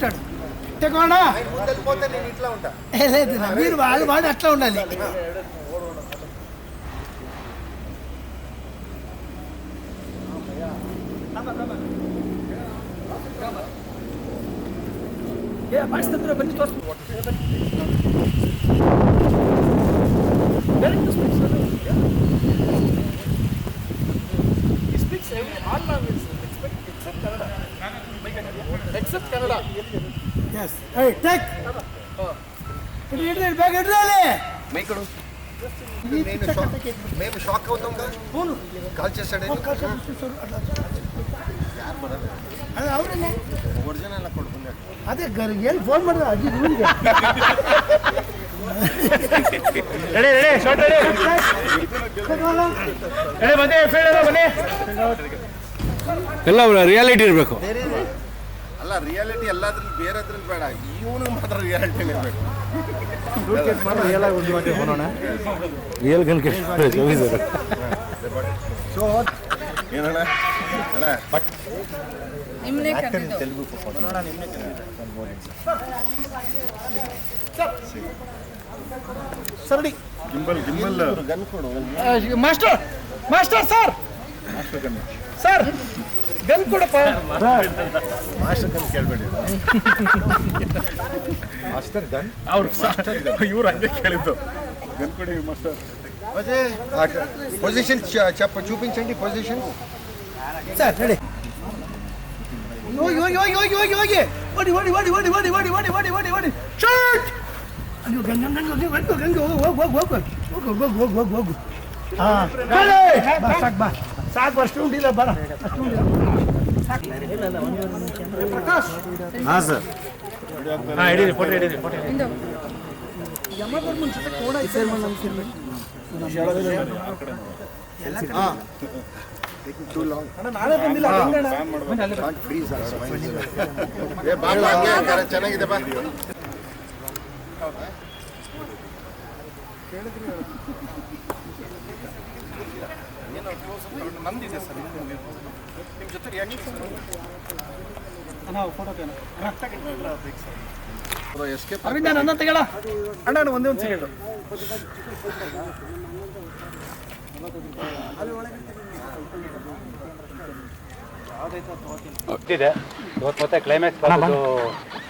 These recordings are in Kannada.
ఉంటాడు. పోతే నేను ఇట్లా ఉంటా లేదు మీరు వాళ్ళు వాడు అట్లా ఉండాలి. ఏ పరిస్థితుల్లో ಓ ಬಿಡ್ರಿ ಬಿಡ ಇಡ್ರಿ ಹೆಡ್್ರೇಲಿ ಮೈ ಕಡ. ಮೇ ಶೋಕ್ ಆಗೋದು ಫೋನ್. ಕಾಲ್ ಚೇಶಾಡೇ ಯಾರ್ ಮಡ ಅವರನೇ ಬೋರ್ಜನ್ ಅಲ್ಲ ಕೊಡ್ತಾನೆ ಅದೇ ಫೋನ್ ಮಾಡಿದ ಅಜಿ ಊರಿಗೆ ಎಲ್ಲ ರಿಯಾಲಿಟಿ ರಿಯಲಿಟಿ ಇರಬೇಕು. ಅಲ್ಲ ರಿಯಾಲಿಟಿ ಎಲ್ಲದ್ರಲ್ಲಿ ಬೇರೆದ್ರಲ್ಲಿ ಬೇಡ. ಇವನು ಮಾತ್ರ ರಿಯಾಲಿಟಿ ಇರಬೇಕು. ರಿಯಲ್ ಗನ್ ಸೊ ಏನಣ್ಣ? ಅಣ್ಣ? But Telugu ಸರಡಿ. Gimbal gimbal. Gun ಕೊಡು. Master master sir. Sir. Gun ಕೊಡಪ್ಪ. Master gun? ಇವ್ರು ಹಂಗೆ ಕೇಳಿದ್ದು. ಗನ್ ಕೊಡಿ ಮಾಸ್ಟರ್ ಪೊಸಿಷನ್ ಚಪ್ಪ ಚೂಪಿಂಗ್ ಪೊಸಿಷನ್ ಸರ್ ಹೇಳಿ ಹೋಗಿ ಹೋಗಿ ಹೋಗಿ ಹೋಗಿ ಹೋಗಿ ಓಡಿ ಓಡಿ ಓಡಿ ಓಡಿ ಓಡಿ ಓಡಿ ಓಡಿ ಓಡಿ ಓಡಿ ಓಡಿ. ಅಯ್ಯೋ ಗಂಗ ಗಂಗ ಗಂಗ ಹೋಗಿ ಹೋಗಿ ಹೋಗಿ ಹೋಗಿ ಹೋಗಿ ಹೋಗಿ ಹೋಗು ಹೋಗಿ. ಹಾಂ ಸಾಕು ಬಾ. ಸಾಕು ಅಷ್ಟು ಉಂಡಿಲ್ಲ ಬರ ಅಷ್ಟು ಉಂಡಿಲ್ಲ. ಹಾಂ ಸರ್ ಹಿಡೀರಿ ಫೋಟೋ ಹಿಡೀರಿ ಫೋಟೋ ಚೆನ್ನಾಗಿದೆ ಬಾ. ಕೇಳಿದ್ರಿ ಜೊತೆ ಅರವಿಂದ ನನ್ನ ತೆಗಳ ಅಣ್ಣ ಅಣ್ಣ ಒಂದೇ ಒಂದು ಸೆಕೆಂಡ್ ಇದೆ ಇವತ್ತು ಮತ್ತೆ ಕ್ಲೈಮ್ಯಾಕ್ಸ್ ಬಂದು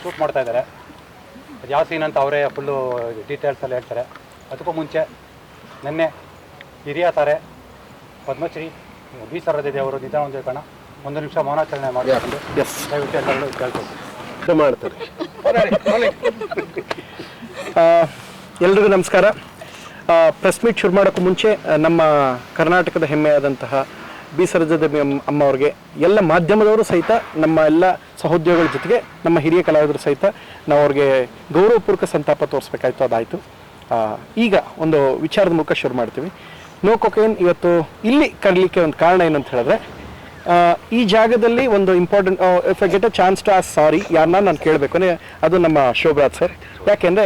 ಶೂಟ್ ಮಾಡ್ತಾ ಇದ್ದಾರೆ. ಅದು ಯಾವ ಸೀನ್ ಅಂತ ಅವರೇ ಫುಲ್ಲು ಡೀಟೇಲ್ಸ್ ಎಲ್ಲ ಹೇಳ್ತಾರೆ. ಅದಕ್ಕೂ ಮುಂಚೆ ನಿನ್ನೆ ಹಿರಿಯ ತಾರೆ ಪದ್ಮಶ್ರೀ ಬಿ ಸರದಿದೆ ಅವರು ನಿಧಾನ ಒಂದು ಕಣ ಒಂದು ನಿಮಿಷ ಮೌನಾಚರಣೆ ಮಾಡಿ ದಯವಿಟ್ಟು ಎಲ್ಲರೂ ಮಾಡ್ತಾರೆ. ಎಲ್ರಿಗೂ ನಮಸ್ಕಾರ. ಪ್ರೆಸ್ ಮೀಟ್ ಶುರು ಮಾಡೋಕ್ಕೂ ಮುಂಚೆ ನಮ್ಮ ಕರ್ನಾಟಕದ ಹೆಮ್ಮೆಯಾದಂತಹ ಬಿ ಸರಜದ ಅಮ್ಮ ಅವ್ರಿಗೆ ಎಲ್ಲ ಮಾಧ್ಯಮದವರು ಸಹಿತ ನಮ್ಮ ಎಲ್ಲ ಸಹೋದ್ಯೋಗಿಗಳ ಜೊತೆಗೆ ನಮ್ಮ ಹಿರಿಯ ಕಲಾವಿದರು ಸಹಿತ ನಾವು ಅವ್ರಿಗೆ ಗೌರವಪೂರ್ವಕ ಸಂತಾಪ ತೋರಿಸ್ಬೇಕಾಯ್ತು ಅದಾಯಿತು. ಈಗ ಒಂದು ವಿಚಾರದ ಮೂಲಕ ಶುರು ಮಾಡ್ತೀವಿ. ನೋ ಕೊಕೇನ್ ಇವತ್ತು ಇಲ್ಲಿ ಕರಲಿಕ್ಕೆ ಒಂದು ಕಾರಣ ಏನಂತ ಹೇಳಿದ್ರೆ ಆ, ಈ ಜಾಗದಲ್ಲಿ ಒಂದು important if I get a chance to ask ಸಾರಿ ಯಾರನ್ನ ನಾನು ಕೇಳಬೇಕು. ಅದು ನಮ್ಮ ಶೋಭರಾಜ್ ಸರ್ ಯಾಕೆಂದರೆ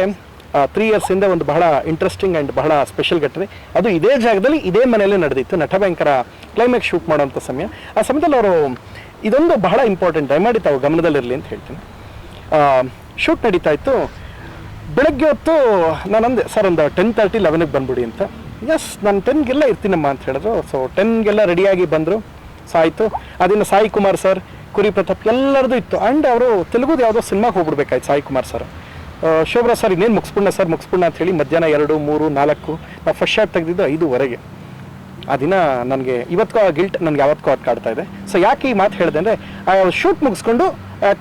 ತ್ರೀ ಇಯರ್ಸಿಂದ ಒಂದು ಬಹಳ ಇಂಟ್ರೆಸ್ಟಿಂಗ್ ಆ್ಯಂಡ್ ಬಹಳ ಸ್ಪೆಷಲ್ ಘಟನೆ. ಅದು ಇದೇ ಜಾಗದಲ್ಲಿ ಇದೇ ಮನೆಯಲ್ಲೇ ನಡೆದಿತ್ತು. ನಟಭಯಂಕರ ಕ್ಲೈಮ್ಯಾಕ್ಸ್ ಶೂಟ್ ಮಾಡುವಂಥ ಸಮಯ. ಆ ಸಮಯದಲ್ಲಿ ಅವರು ಇದೊಂದು ಬಹಳ ಇಂಪಾರ್ಟೆಂಟ್ ದಯಮಾಡಿ ತಾವು ಗಮನದಲ್ಲಿರಲಿ ಅಂತ ಹೇಳ್ತೀನಿ. ಶೂಟ್ ನಡೀತಾ ಇತ್ತು. ಬೆಳಗ್ಗೆ ಹೊತ್ತು ನಾನು ಅಂದೆ ಸರ್ ಒಂದು ಟೆನ್ ತರ್ಟಿ ಲೆವೆನಿಗೆ ಬಂದ್ಬಿಡಿ ಅಂತ. ಎಸ್ ನಾನು ಟೆನ್ಗೆಲ್ಲ ಇರ್ತೀನಮ್ಮ ಅಂತ ಹೇಳಿದ್ರು. ಸೊ ಟೆನ್ಗೆಲ್ಲ ರೆಡಿಯಾಗಿ ಬಂದರು. ಸೊ ಆಯಿತು ಅದಿನ್ನು ಸಾಯಿ ಕುಮಾರ್ ಸರ್, ಕುರಿ ಪ್ರತಾಪ್ ಎಲ್ಲರದು ಇತ್ತು. ಆ್ಯಂಡ್ ಅವರು ತೆಲುಗುದು ಯಾವುದೋ ಸಿನಿಮಾಗೆ ಹೋಗ್ಬಿಡ್ಬೇಕಾಯ್ತು ಸಾಯಿ ಕುಮಾರ್ ಸರ್. ಶೋಭ್ರಾ ಸರ್ ಇನ್ನೇನು ಮುಗಿಸ್ಬಿಡ್ಣ ಸರ್? ಮುಗಿಸ್ಬಿಡ್ಣ ಅಂತ ಹೇಳಿ ಮಧ್ಯಾಹ್ನ ಎರಡು, ಮೂರು, ನಾಲ್ಕು, ನಾವು ಫಸ್ಟ್ ಶಾಟ್ ತೆಗೆದಿದ್ದು ಐದುವರೆಗೆ. ಆ ದಿನ ನನಗೆ ಇವತ್ತು ಆ ಗಿಲ್ಟ್ ನನಗೆ ಯಾವತ್ತಿಗೂ ಅದು ಕಾಡ್ತಾ ಇದೆ. ಸೊ ಯಾಕೆ ಈ ಮಾತು ಹೇಳಿದೆ ಅಂದರೆ ಶೂಟ್ ಮುಗಿಸ್ಕೊಂಡು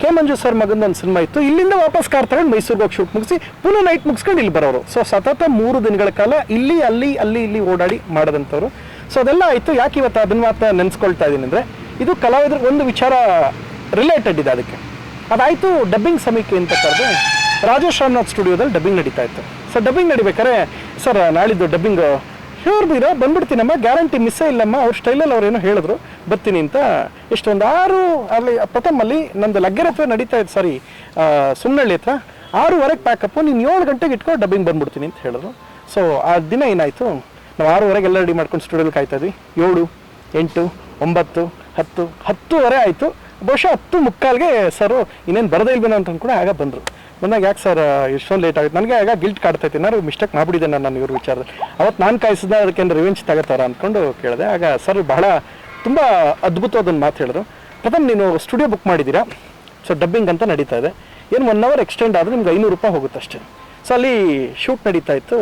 ಕೆ ಮಂಜು ಸರ್ ಮಗಂದು ಒಂದು ಸಿನಿಮಾ ಇತ್ತು. ಇಲ್ಲಿಂದ ವಾಪಸ್ ಕಾರ್ ತಗೊಂಡು ಮೈಸೂರಿಗೆ ಹೋಗಿ ಶೂಟ್ ಮುಗಿಸಿ, ಪುನಃ ನೈಟ್ ಮುಗಿಸ್ಕೊಂಡು ಇಲ್ಲಿ ಬರೋರು. ಸೊ ಸತತ ಮೂರು ದಿನಗಳ ಕಾಲ ಇಲ್ಲಿ, ಅಲ್ಲಿ ಅಲ್ಲಿ, ಇಲ್ಲಿ ಓಡಾಡಿ ಮಾಡೋದಂಥವ್ರು ಸೊ ಅದೆಲ್ಲ ಆಯಿತು. ಯಾಕೆ ಇವತ್ತು ಅದನ್ನ ಮಾತ್ರ ನೆನೆಸ್ಕೊಳ್ತಾ ಇದ್ದೀನಿ ಅಂದರೆ, ಇದು ಕಲಾವಿದ್ರ ಒಂದು ವಿಚಾರ ರಿಲೇಟೆಡ್ ಇದೆ ಅದಕ್ಕೆ. ಅದಾಯಿತು ಡಬ್ಬಿಂಗ್ ಸಮೀಕ್ಷೆ ಅಂತ ಕರೆದು ರಾಜೇಶ್ ರಾಮನಾಥ್ ಸ್ಟುಡಿಯೋದಲ್ಲಿ ಡಬ್ಬಿಂಗ್ ನಡೀತಾ ಇತ್ತು. ಸೊ ಡಬ್ಬಿಂಗ್ ನಡಿಬೇಕಾದ್ರೆ, ಸರ್, ನಾಳಿದ್ದು ಡಬ್ಬಿಂಗ್ ಹೇಳ್ಬಿರ ಬಂದ್ಬಿಡ್ತೀನಮ್ಮ ಗ್ಯಾರಂಟಿ ಮಿಸ್ಸೇ ಇಲ್ಲಮ್ಮ, ಅವ್ರ ಸ್ಟೈಲಲ್ಲಿ ಅವ್ರೇನೋ ಹೇಳಿದ್ರು, ಬರ್ತೀನಿ ಅಂತ ಇಷ್ಟೊಂದು ಆರು ಅಲ್ಲಿ ಪ್ರಥಮಲ್ಲಿ ನಂದು ಲಗ್ಗೆರೆ ನಡೀತಾ ಇತ್ತು. ಸಾರಿ ಸುಮ್ಮನಳ್ಳಿ ಹತ್ರ. ಆರೂವರೆಗೆ ಪ್ಯಾಕಪ್ಪು ನೀನು ಏಳು ಗಂಟೆಗೆ ಇಟ್ಕೊಂಡು ಡಬ್ಬಿಂಗ್ ಬಂದ್ಬಿಡ್ತೀನಿ ಅಂತ ಹೇಳಿದ್ರು. ಸೊ ಆ ದಿನ ಏನಾಯಿತು ನಾವು ಆರೂವರೆಗೆ ಎಲ್ಲ ರೆಡಿ ಮಾಡ್ಕೊಂಡು ಸ್ಟುಡಿಯೋಲಿ ಕಾಯ್ತಾ ಇದ್ವಿ. ಏಳು, ಎಂಟು, ಒಂಬತ್ತು, ಹತ್ತು, ಹತ್ತುವರೆ ಆಯಿತು. ಬಹುಶಃ ಹತ್ತು ಮುಕ್ಕಾಲ್ಗೆ ಸರು ಇನ್ನೇನು ಬರದೇ ಇಲ್ವೇನೋ ಅಂತ ಕೂಡ ಆಗ ಬಂದರು. ಬಂದಾಗ ಯಾಕೆ ಸರ್ ಎಷ್ಟೊಂದು ಲೇಟ್ ಆಗುತ್ತೆ? ನನಗೆ ಆಗ ಗಿಲ್ಟ್ ಕಾಡ್ತೈತೆ ಏನಾದ್ರು ಮಿಸ್ಟೇಕ್ ಮಾಡಿಬಿಡಿದೆ ನಾನು ನನ್ನ ಇವ್ರ ವಿಚಾರದಲ್ಲಿ. ಅವತ್ತು ನಾನು ಕಾಯಿಸಿದ ಅದಕ್ಕೆ ರಿವೆಂಜ್ ತಗೋತಾರ ಅಂದ್ಕೊಂಡು ಕೇಳಿದೆ. ಆಗ ಸರ್ ಬಹಳ ತುಂಬ ಅದ್ಭುತವಾದ ಒಂದು ಮಾತು ಹೇಳಿದ್ರು. ಪ್ರಥಮ್ ನೀನು ಸ್ಟುಡಿಯೋ ಬುಕ್ ಮಾಡಿದ್ದೀರಾ? ಸೊ ಡಬ್ಬಿಂಗ್ ಅಂತ ನಡೀತಾ ಇದೆ. ಏನು ಒನ್ ಅವರ್ ಎಕ್ಸ್ಟೆಂಡ್ ಆದರೆ ನಿಮ್ಗೆ ಐನೂರು ರೂಪಾಯಿ ಹೋಗುತ್ತೆ ಅಷ್ಟೇ ಸೊ ಅಲ್ಲಿ ಶೂಟ್ ನಡೀತಾ ಇತ್ತು.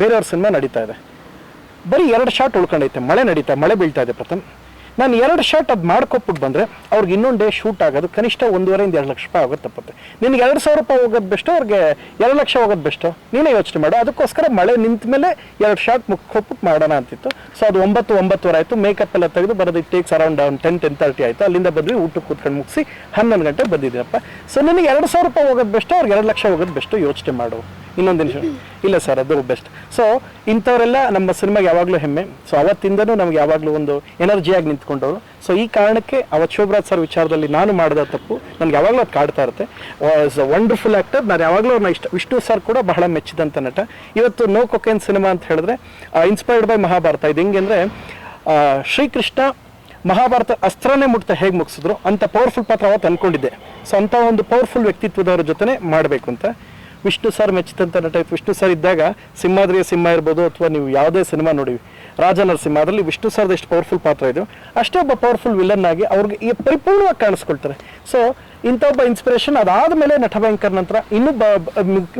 ಬೇರೆಯವ್ರ ಸಿನಿಮಾ ನಡೀತಾ ಇದೆ. ಬರೀ ಎರಡು ಶಾಟ್ ಉಳ್ಕೊಂಡೈತೆ. ಮಳೆ ನಡೀತಾ, ಮಳೆ ಬೀಳ್ತಾ ಇದೆ ಪ್ರಥಮ್. ನಾನು ಎರಡು ಶಾಟ್ ಅದು ಮಾಡ್ಕೊಟ್ಬಿಟ್ಟು ಬಂದರೆ ಅವ್ರಿಗೆ ಇನ್ನೊಂದು ಡೇ ಶೂಟ್ ಆಗೋದು ಕನಿಷ್ಠ ಒಂದೂವರೆಯಿಂದ ಎರಡು ಲಕ್ಷ ರೂಪಾಯಿ ಆಗುತ್ತೆ ತಪ್ಪತ್ತೆ ನಿನಗೆ ಎರಡು ಸಾವಿರ ರೂಪಾಯಿ ಹೋಗೋದು ಬೆಸ್ಟು, ಅವ್ರಿಗೆ ಎರಡು ಲಕ್ಷ ಹೋಗೋದು ಬೆಸ್ಟು? ನೀನೇ ಯೋಚನೆ ಮಾಡು. ಅದಕ್ಕೋಸ್ಕರ ಮಳೆ ನಿಂತ ಮೇಲೆ ಎರಡು ಶಾಟ್ ಮುಕ್ಕೊಟ್ಬಿಟ್ಟು ಮಾಡೋಣ ಅಂತಿತ್ತು. ಸೊ ಅದು ಒಂಬತ್ತು, ಒಂಬತ್ತುವರೆ ಆಯಿತು. ಮೇಕಪ್ ಎಲ್ಲ ತೆಗೆದು ಬರೋದು ಟೇಕ್ಸ್ ಅರೌಂಡ್ ಒಂದು ಟೆನ್ ಟೆನ್ ತರ್ಟಿ ಆಯಿತು. ಅಲ್ಲಿಂದ ಬಂದ್ವಿ ಊಟಕ್ಕೆ ಕೂತ್ಕೊಂಡು ಮುಗಿಸಿ ಹನ್ನೊಂದು ಗಂಟೆ ಬಂದಿದ್ದೀನಪ್ಪ. ಸೊ ನಿನಗೆ ಎರಡು ಸಾವಿರ ರೂಪಾಯಿ ಹೋಗೋದು ಬೆಸ್ಟು, ಅವ್ರಿಗೆ ಎರಡು ಲಕ್ಷ ಹೋಗೋದು ಬೆಸ್ಟು ಯೋಚನೆ ಮಾಡು. ಇನ್ನೊಂದು ನಿಮಿಷ. ಇಲ್ಲ ಸರ್, ಅದು ಬೆಸ್ಟ್ ಸೊ ಇಂಥವರೆಲ್ಲ ನಮ್ಮ ಸಿನಿಮಾಗೆ ಯಾವಾಗಲೂ ಹೆಮ್ಮೆ. ಸೊ ಅವತ್ತಿಂದನೂ ನಮ್ಗೆ ಯಾವಾಗಲೂ ಒಂದು ಎನರ್ಜಿಯಾಗಿ ನಿಂತ್ಕೊಂಡವರು. ಸೊ ಈ ಕಾರಣಕ್ಕೆ ಅವತ್ತು ಶೋಭರಾಜ್ ಸರ್ ವಿಚಾರದಲ್ಲಿ ನಾನು ಮಾಡಿದ ತಪ್ಪು ನನಗೆ ಯಾವಾಗಲೂ ಅದು ಕಾಡ್ತಾ ಇರುತ್ತೆ. ವಾಸ್ ವಂಡರ್ಫುಲ್ ಆ್ಯಕ್ಟರ್ ನಾನು ಯಾವಾಗಲೂ ಅವ್ರನ್ನ ಇಷ್ಟ. ವಿಷ್ಣು ಸರ್ ಕೂಡ ಬಹಳ ಮೆಚ್ಚಿದಂಥ ನಟ. ಇವತ್ತು ನೋ ಕೊಕೇನ್ ಸಿನಿಮಾ ಅಂತ ಹೇಳಿದ್ರೆ ಇನ್ಸ್ಪೈರ್ಡ್ ಬೈ ಮಹಾಭಾರತ. ಇದು ಹೆಂಗೆ ಅಂದರೆ ಶ್ರೀಕೃಷ್ಣ ಮಹಾಭಾರತ ಅಸ್ತ್ರನೇ ಮುಟ್ತಾ ಹೇಗೆ ಮುಗಿಸಿದ್ರು, ಅಂತ ಪವರ್ಫುಲ್ ಪಾತ್ರ ಅವತ್ತು ಅಂದ್ಕೊಂಡಿದ್ದೆ ಸೊ ಅಂಥ ಒಂದು ಪವರ್ಫುಲ್ ವ್ಯಕ್ತಿತ್ವದವ್ರ ಜೊತೆ ಮಾಡಬೇಕು ಅಂತ. ವಿಷ್ಣು ಸರ್ ಮೆಚ್ಚಿದಂಥ ನಟ ವಿಷ್ಣು ಸರ್ ಇದ್ದಾಗ ಸಿಂಹಾದ್ರಿಯ ಸಿಂಹ ಇರ್ಬೋದು ಅಥವಾ ನೀವು ಯಾವುದೇ ಸಿನಿಮಾ ನೋಡಿ ರಾಜನರಸಿಂಹ ಅದರಲ್ಲಿ ವಿಷ್ಣು ಸರ್ದು ಎಷ್ಟು ಪವರ್ಫುಲ್ ಪಾತ್ರ ಇದು. ಅಷ್ಟೇ ಒಬ್ಬ ಪವರ್ಫುಲ್ ವಿಲನ್ ಆಗಿ ಅವ್ರಿಗೆ ಈ ಪರಿಪೂರ್ಣವಾಗಿ ಕಾಣಿಸ್ಕೊಳ್ತಾರೆ. ಸೊ ಇಂಥ ಒಬ್ಬ ಇನ್ಸ್ಪಿರೇಷನ್ ಅದಾದ ಮೇಲೆ ಭಯಂಕರ್ ನಂತರ ಇನ್ನೂ ಬ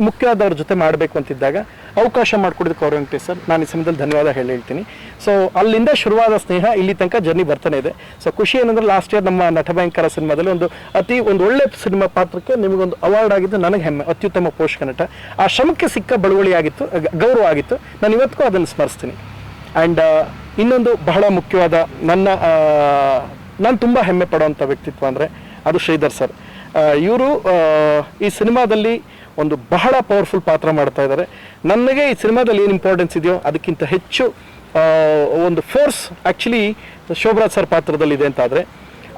ಮುಖ್ಯವಾದವ್ರ ಜೊತೆ ಮಾಡಬೇಕು ಅಂತಿದ್ದಾಗ ಅವಕಾಶ ಮಾಡಿಕೊಡೋದಕ್ಕೆ ಅವ್ರ ವೆಂಕಟೇಶ್ ಸರ್. ನಾನು ಈ ಸಮಯದಲ್ಲಿ ಧನ್ಯವಾದ ಹೇಳಿ ಹೇಳ್ತೀನಿ. ಸೊ ಅಲ್ಲಿಂದ ಶುರುವಾದ ಸ್ನೇಹ ಇಲ್ಲಿ ತನಕ ಜರ್ನಿ ಬರ್ತಾನೆ ಇದೆ. ಸೊ ಖುಷಿ ಏನಂದ್ರೆ ಲಾಸ್ಟ್ ಇಯರ್ ನಮ್ಮ ನಟಭಯಂಕರ ಸಿನಿಮಾದಲ್ಲಿ ಒಂದು ಅತಿ ಒಂದು ಒಳ್ಳೆ ಸಿನಿಮಾ ಪಾತ್ರಕ್ಕೆ ನಿಮಗೊಂದು ಅವಾರ್ಡ್ ಆಗಿದ್ದು ನನಗೆ ಹೆಮ್ಮೆ, ಅತ್ಯುತ್ತಮ ಪೋಷಕ ನಟ. ಆ ಶ್ರಮಕ್ಕೆ ಸಿಕ್ಕ ಬಳುವಳಿ ಆಗಿತ್ತು ಗೌರವ ಆಗಿತ್ತು. ನಾನು ಇವತ್ತಿಗೂ ಅದನ್ನು ಸ್ಮರಿಸ್ತೀನಿ. ಆ್ಯಂಡ್ ಇನ್ನೊಂದು ಬಹಳ ಮುಖ್ಯವಾದ ನನ್ನ ನಾನು ತುಂಬ ಹೆಮ್ಮೆ ಪಡುವಂಥ ವ್ಯಕ್ತಿತ್ವ ಅಂದರೆ ಅದು ಶ್ರೀಧರ್ ಸರ್. ಇವರು ಈ ಸಿನಿಮಾದಲ್ಲಿ ಒಂದು ಬಹಳ ಪವರ್ಫುಲ್ ಪಾತ್ರ ಮಾಡ್ತಾ ಇದ್ದಾರೆ. ನನಗೆ ಈ ಸಿನಿಮಾದಲ್ಲಿ ಏನು ಇಂಪಾರ್ಟೆನ್ಸ್ ಇದೆಯೋ ಅದಕ್ಕಿಂತ ಹೆಚ್ಚು ಒಂದು ಫೋರ್ಸ್ ಆ್ಯಕ್ಚುಲಿ ಶೋಭರಾಜ್ ಸರ್ ಪಾತ್ರದಲ್ಲಿದೆ ಅಂತಾದರೆ,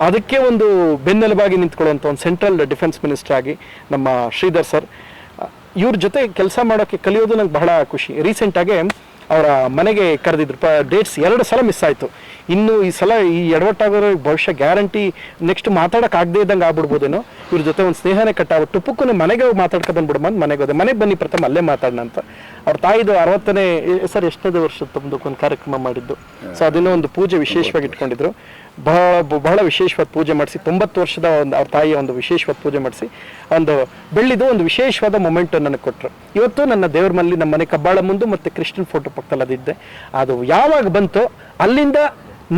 ಅದಕ್ಕೆ ಒಂದು ಬೆನ್ನೆಲುಬಾಗಿ ನಿಂತ್ಕೊಳ್ಳುವಂಥ ಒಂದು ಸೆಂಟ್ರಲ್ ಡಿಫೆನ್ಸ್ ಮಿನಿಸ್ಟರ್ ಆಗಿ ನಮ್ಮ ಶ್ರೀಧರ್ ಸರ್. ಇವ್ರ ಜೊತೆ ಕೆಲಸ ಮಾಡೋಕ್ಕೆ ಕಲಿಯೋದು ನಂಗೆ ಬಹಳ ಖುಷಿ. ರೀಸೆಂಟಾಗೆ ಅವರ ಮನೆಗೆ ಕರೆದಿದ್ರು. ಪ ಡೇಟ್ಸ್ ಎರಡು ಸಲ ಮಿಸ್ ಆಯಿತು. ಇನ್ನು ಈ ಸಲ ಈ ಎಡವಟ್ಟಾಗೋರು ಭವಿಷ್ಯ ಗ್ಯಾರಂಟಿ ನೆಕ್ಸ್ಟ್ ಮಾತಾಡೋಕೆ ಆಗದೇ ಇದ್ದಂಗೆ ಆಗ್ಬಿಡ್ಬೋದೇನೋ ಇವ್ರ ಜೊತೆ ಒಂದು ಸ್ನೇಹನೇ ಕಟ್ಟಾವ ಟುಪ್ಪುಕ್ಕೂ ಮನೆಗೆ ಹೋಗಿ ಮಾತಾಡ್ಕೊ ಬಂದ್ಬಿಡಮ್ಮ ಅಂತ ಮನೆಗೆ ಹೋದೆ. ಮನೆಗೆ ಬನ್ನಿ ಪ್ರಥಮ ಅಲ್ಲೇ ಮಾತಾಡೋಣ ಅಂತ. ಅವ್ರ ತಾಯಿದು ಅರವತ್ತನೇ ಸರ್ ಎಷ್ಟನೇ ವರ್ಷ ತಮ್ಮದು ಒಂದು ಕಾರ್ಯಕ್ರಮ ಮಾಡಿದ್ದು. ಸೊ ಅದನ್ನು ಒಂದು ಪೂಜೆ ವಿಶೇಷವಾಗಿ ಇಟ್ಕೊಂಡಿದ್ರು. ಬಹಳ ಬಹಳ ವಿಶೇಷವಾದ ಪೂಜೆ ಮಾಡಿಸಿ, ತೊಂಬತ್ತು ವರ್ಷದ ಒಂದು, ಅವ್ರ ತಾಯಿಯ ಒಂದು ವಿಶೇಷವಾದ ಪೂಜೆ ಮಾಡಿಸಿ, ಒಂದು ಬೆಳ್ಳಿದು ಒಂದು ವಿಶೇಷವಾದ ಮೊಮೆಂಟ್ ನನಗೆ ಕೊಟ್ಟರು ಇವತ್ತು ನನ್ನ ದೇವ್ರ ಮನೆಯಲ್ಲಿ ನಮ್ಮ ಮನೆ ಕಬ್ಬಾಳ ಮುಂದೆ ಮತ್ತು ಕ್ರಿಶ್ಚಿಯನ್ ಫೋಟೋ ಪಕ್ಕದಲ್ಲಿ ಅದಿದ್ದೆ ಅದು ಯಾವಾಗ ಬಂತೋ ಅಲ್ಲಿಂದ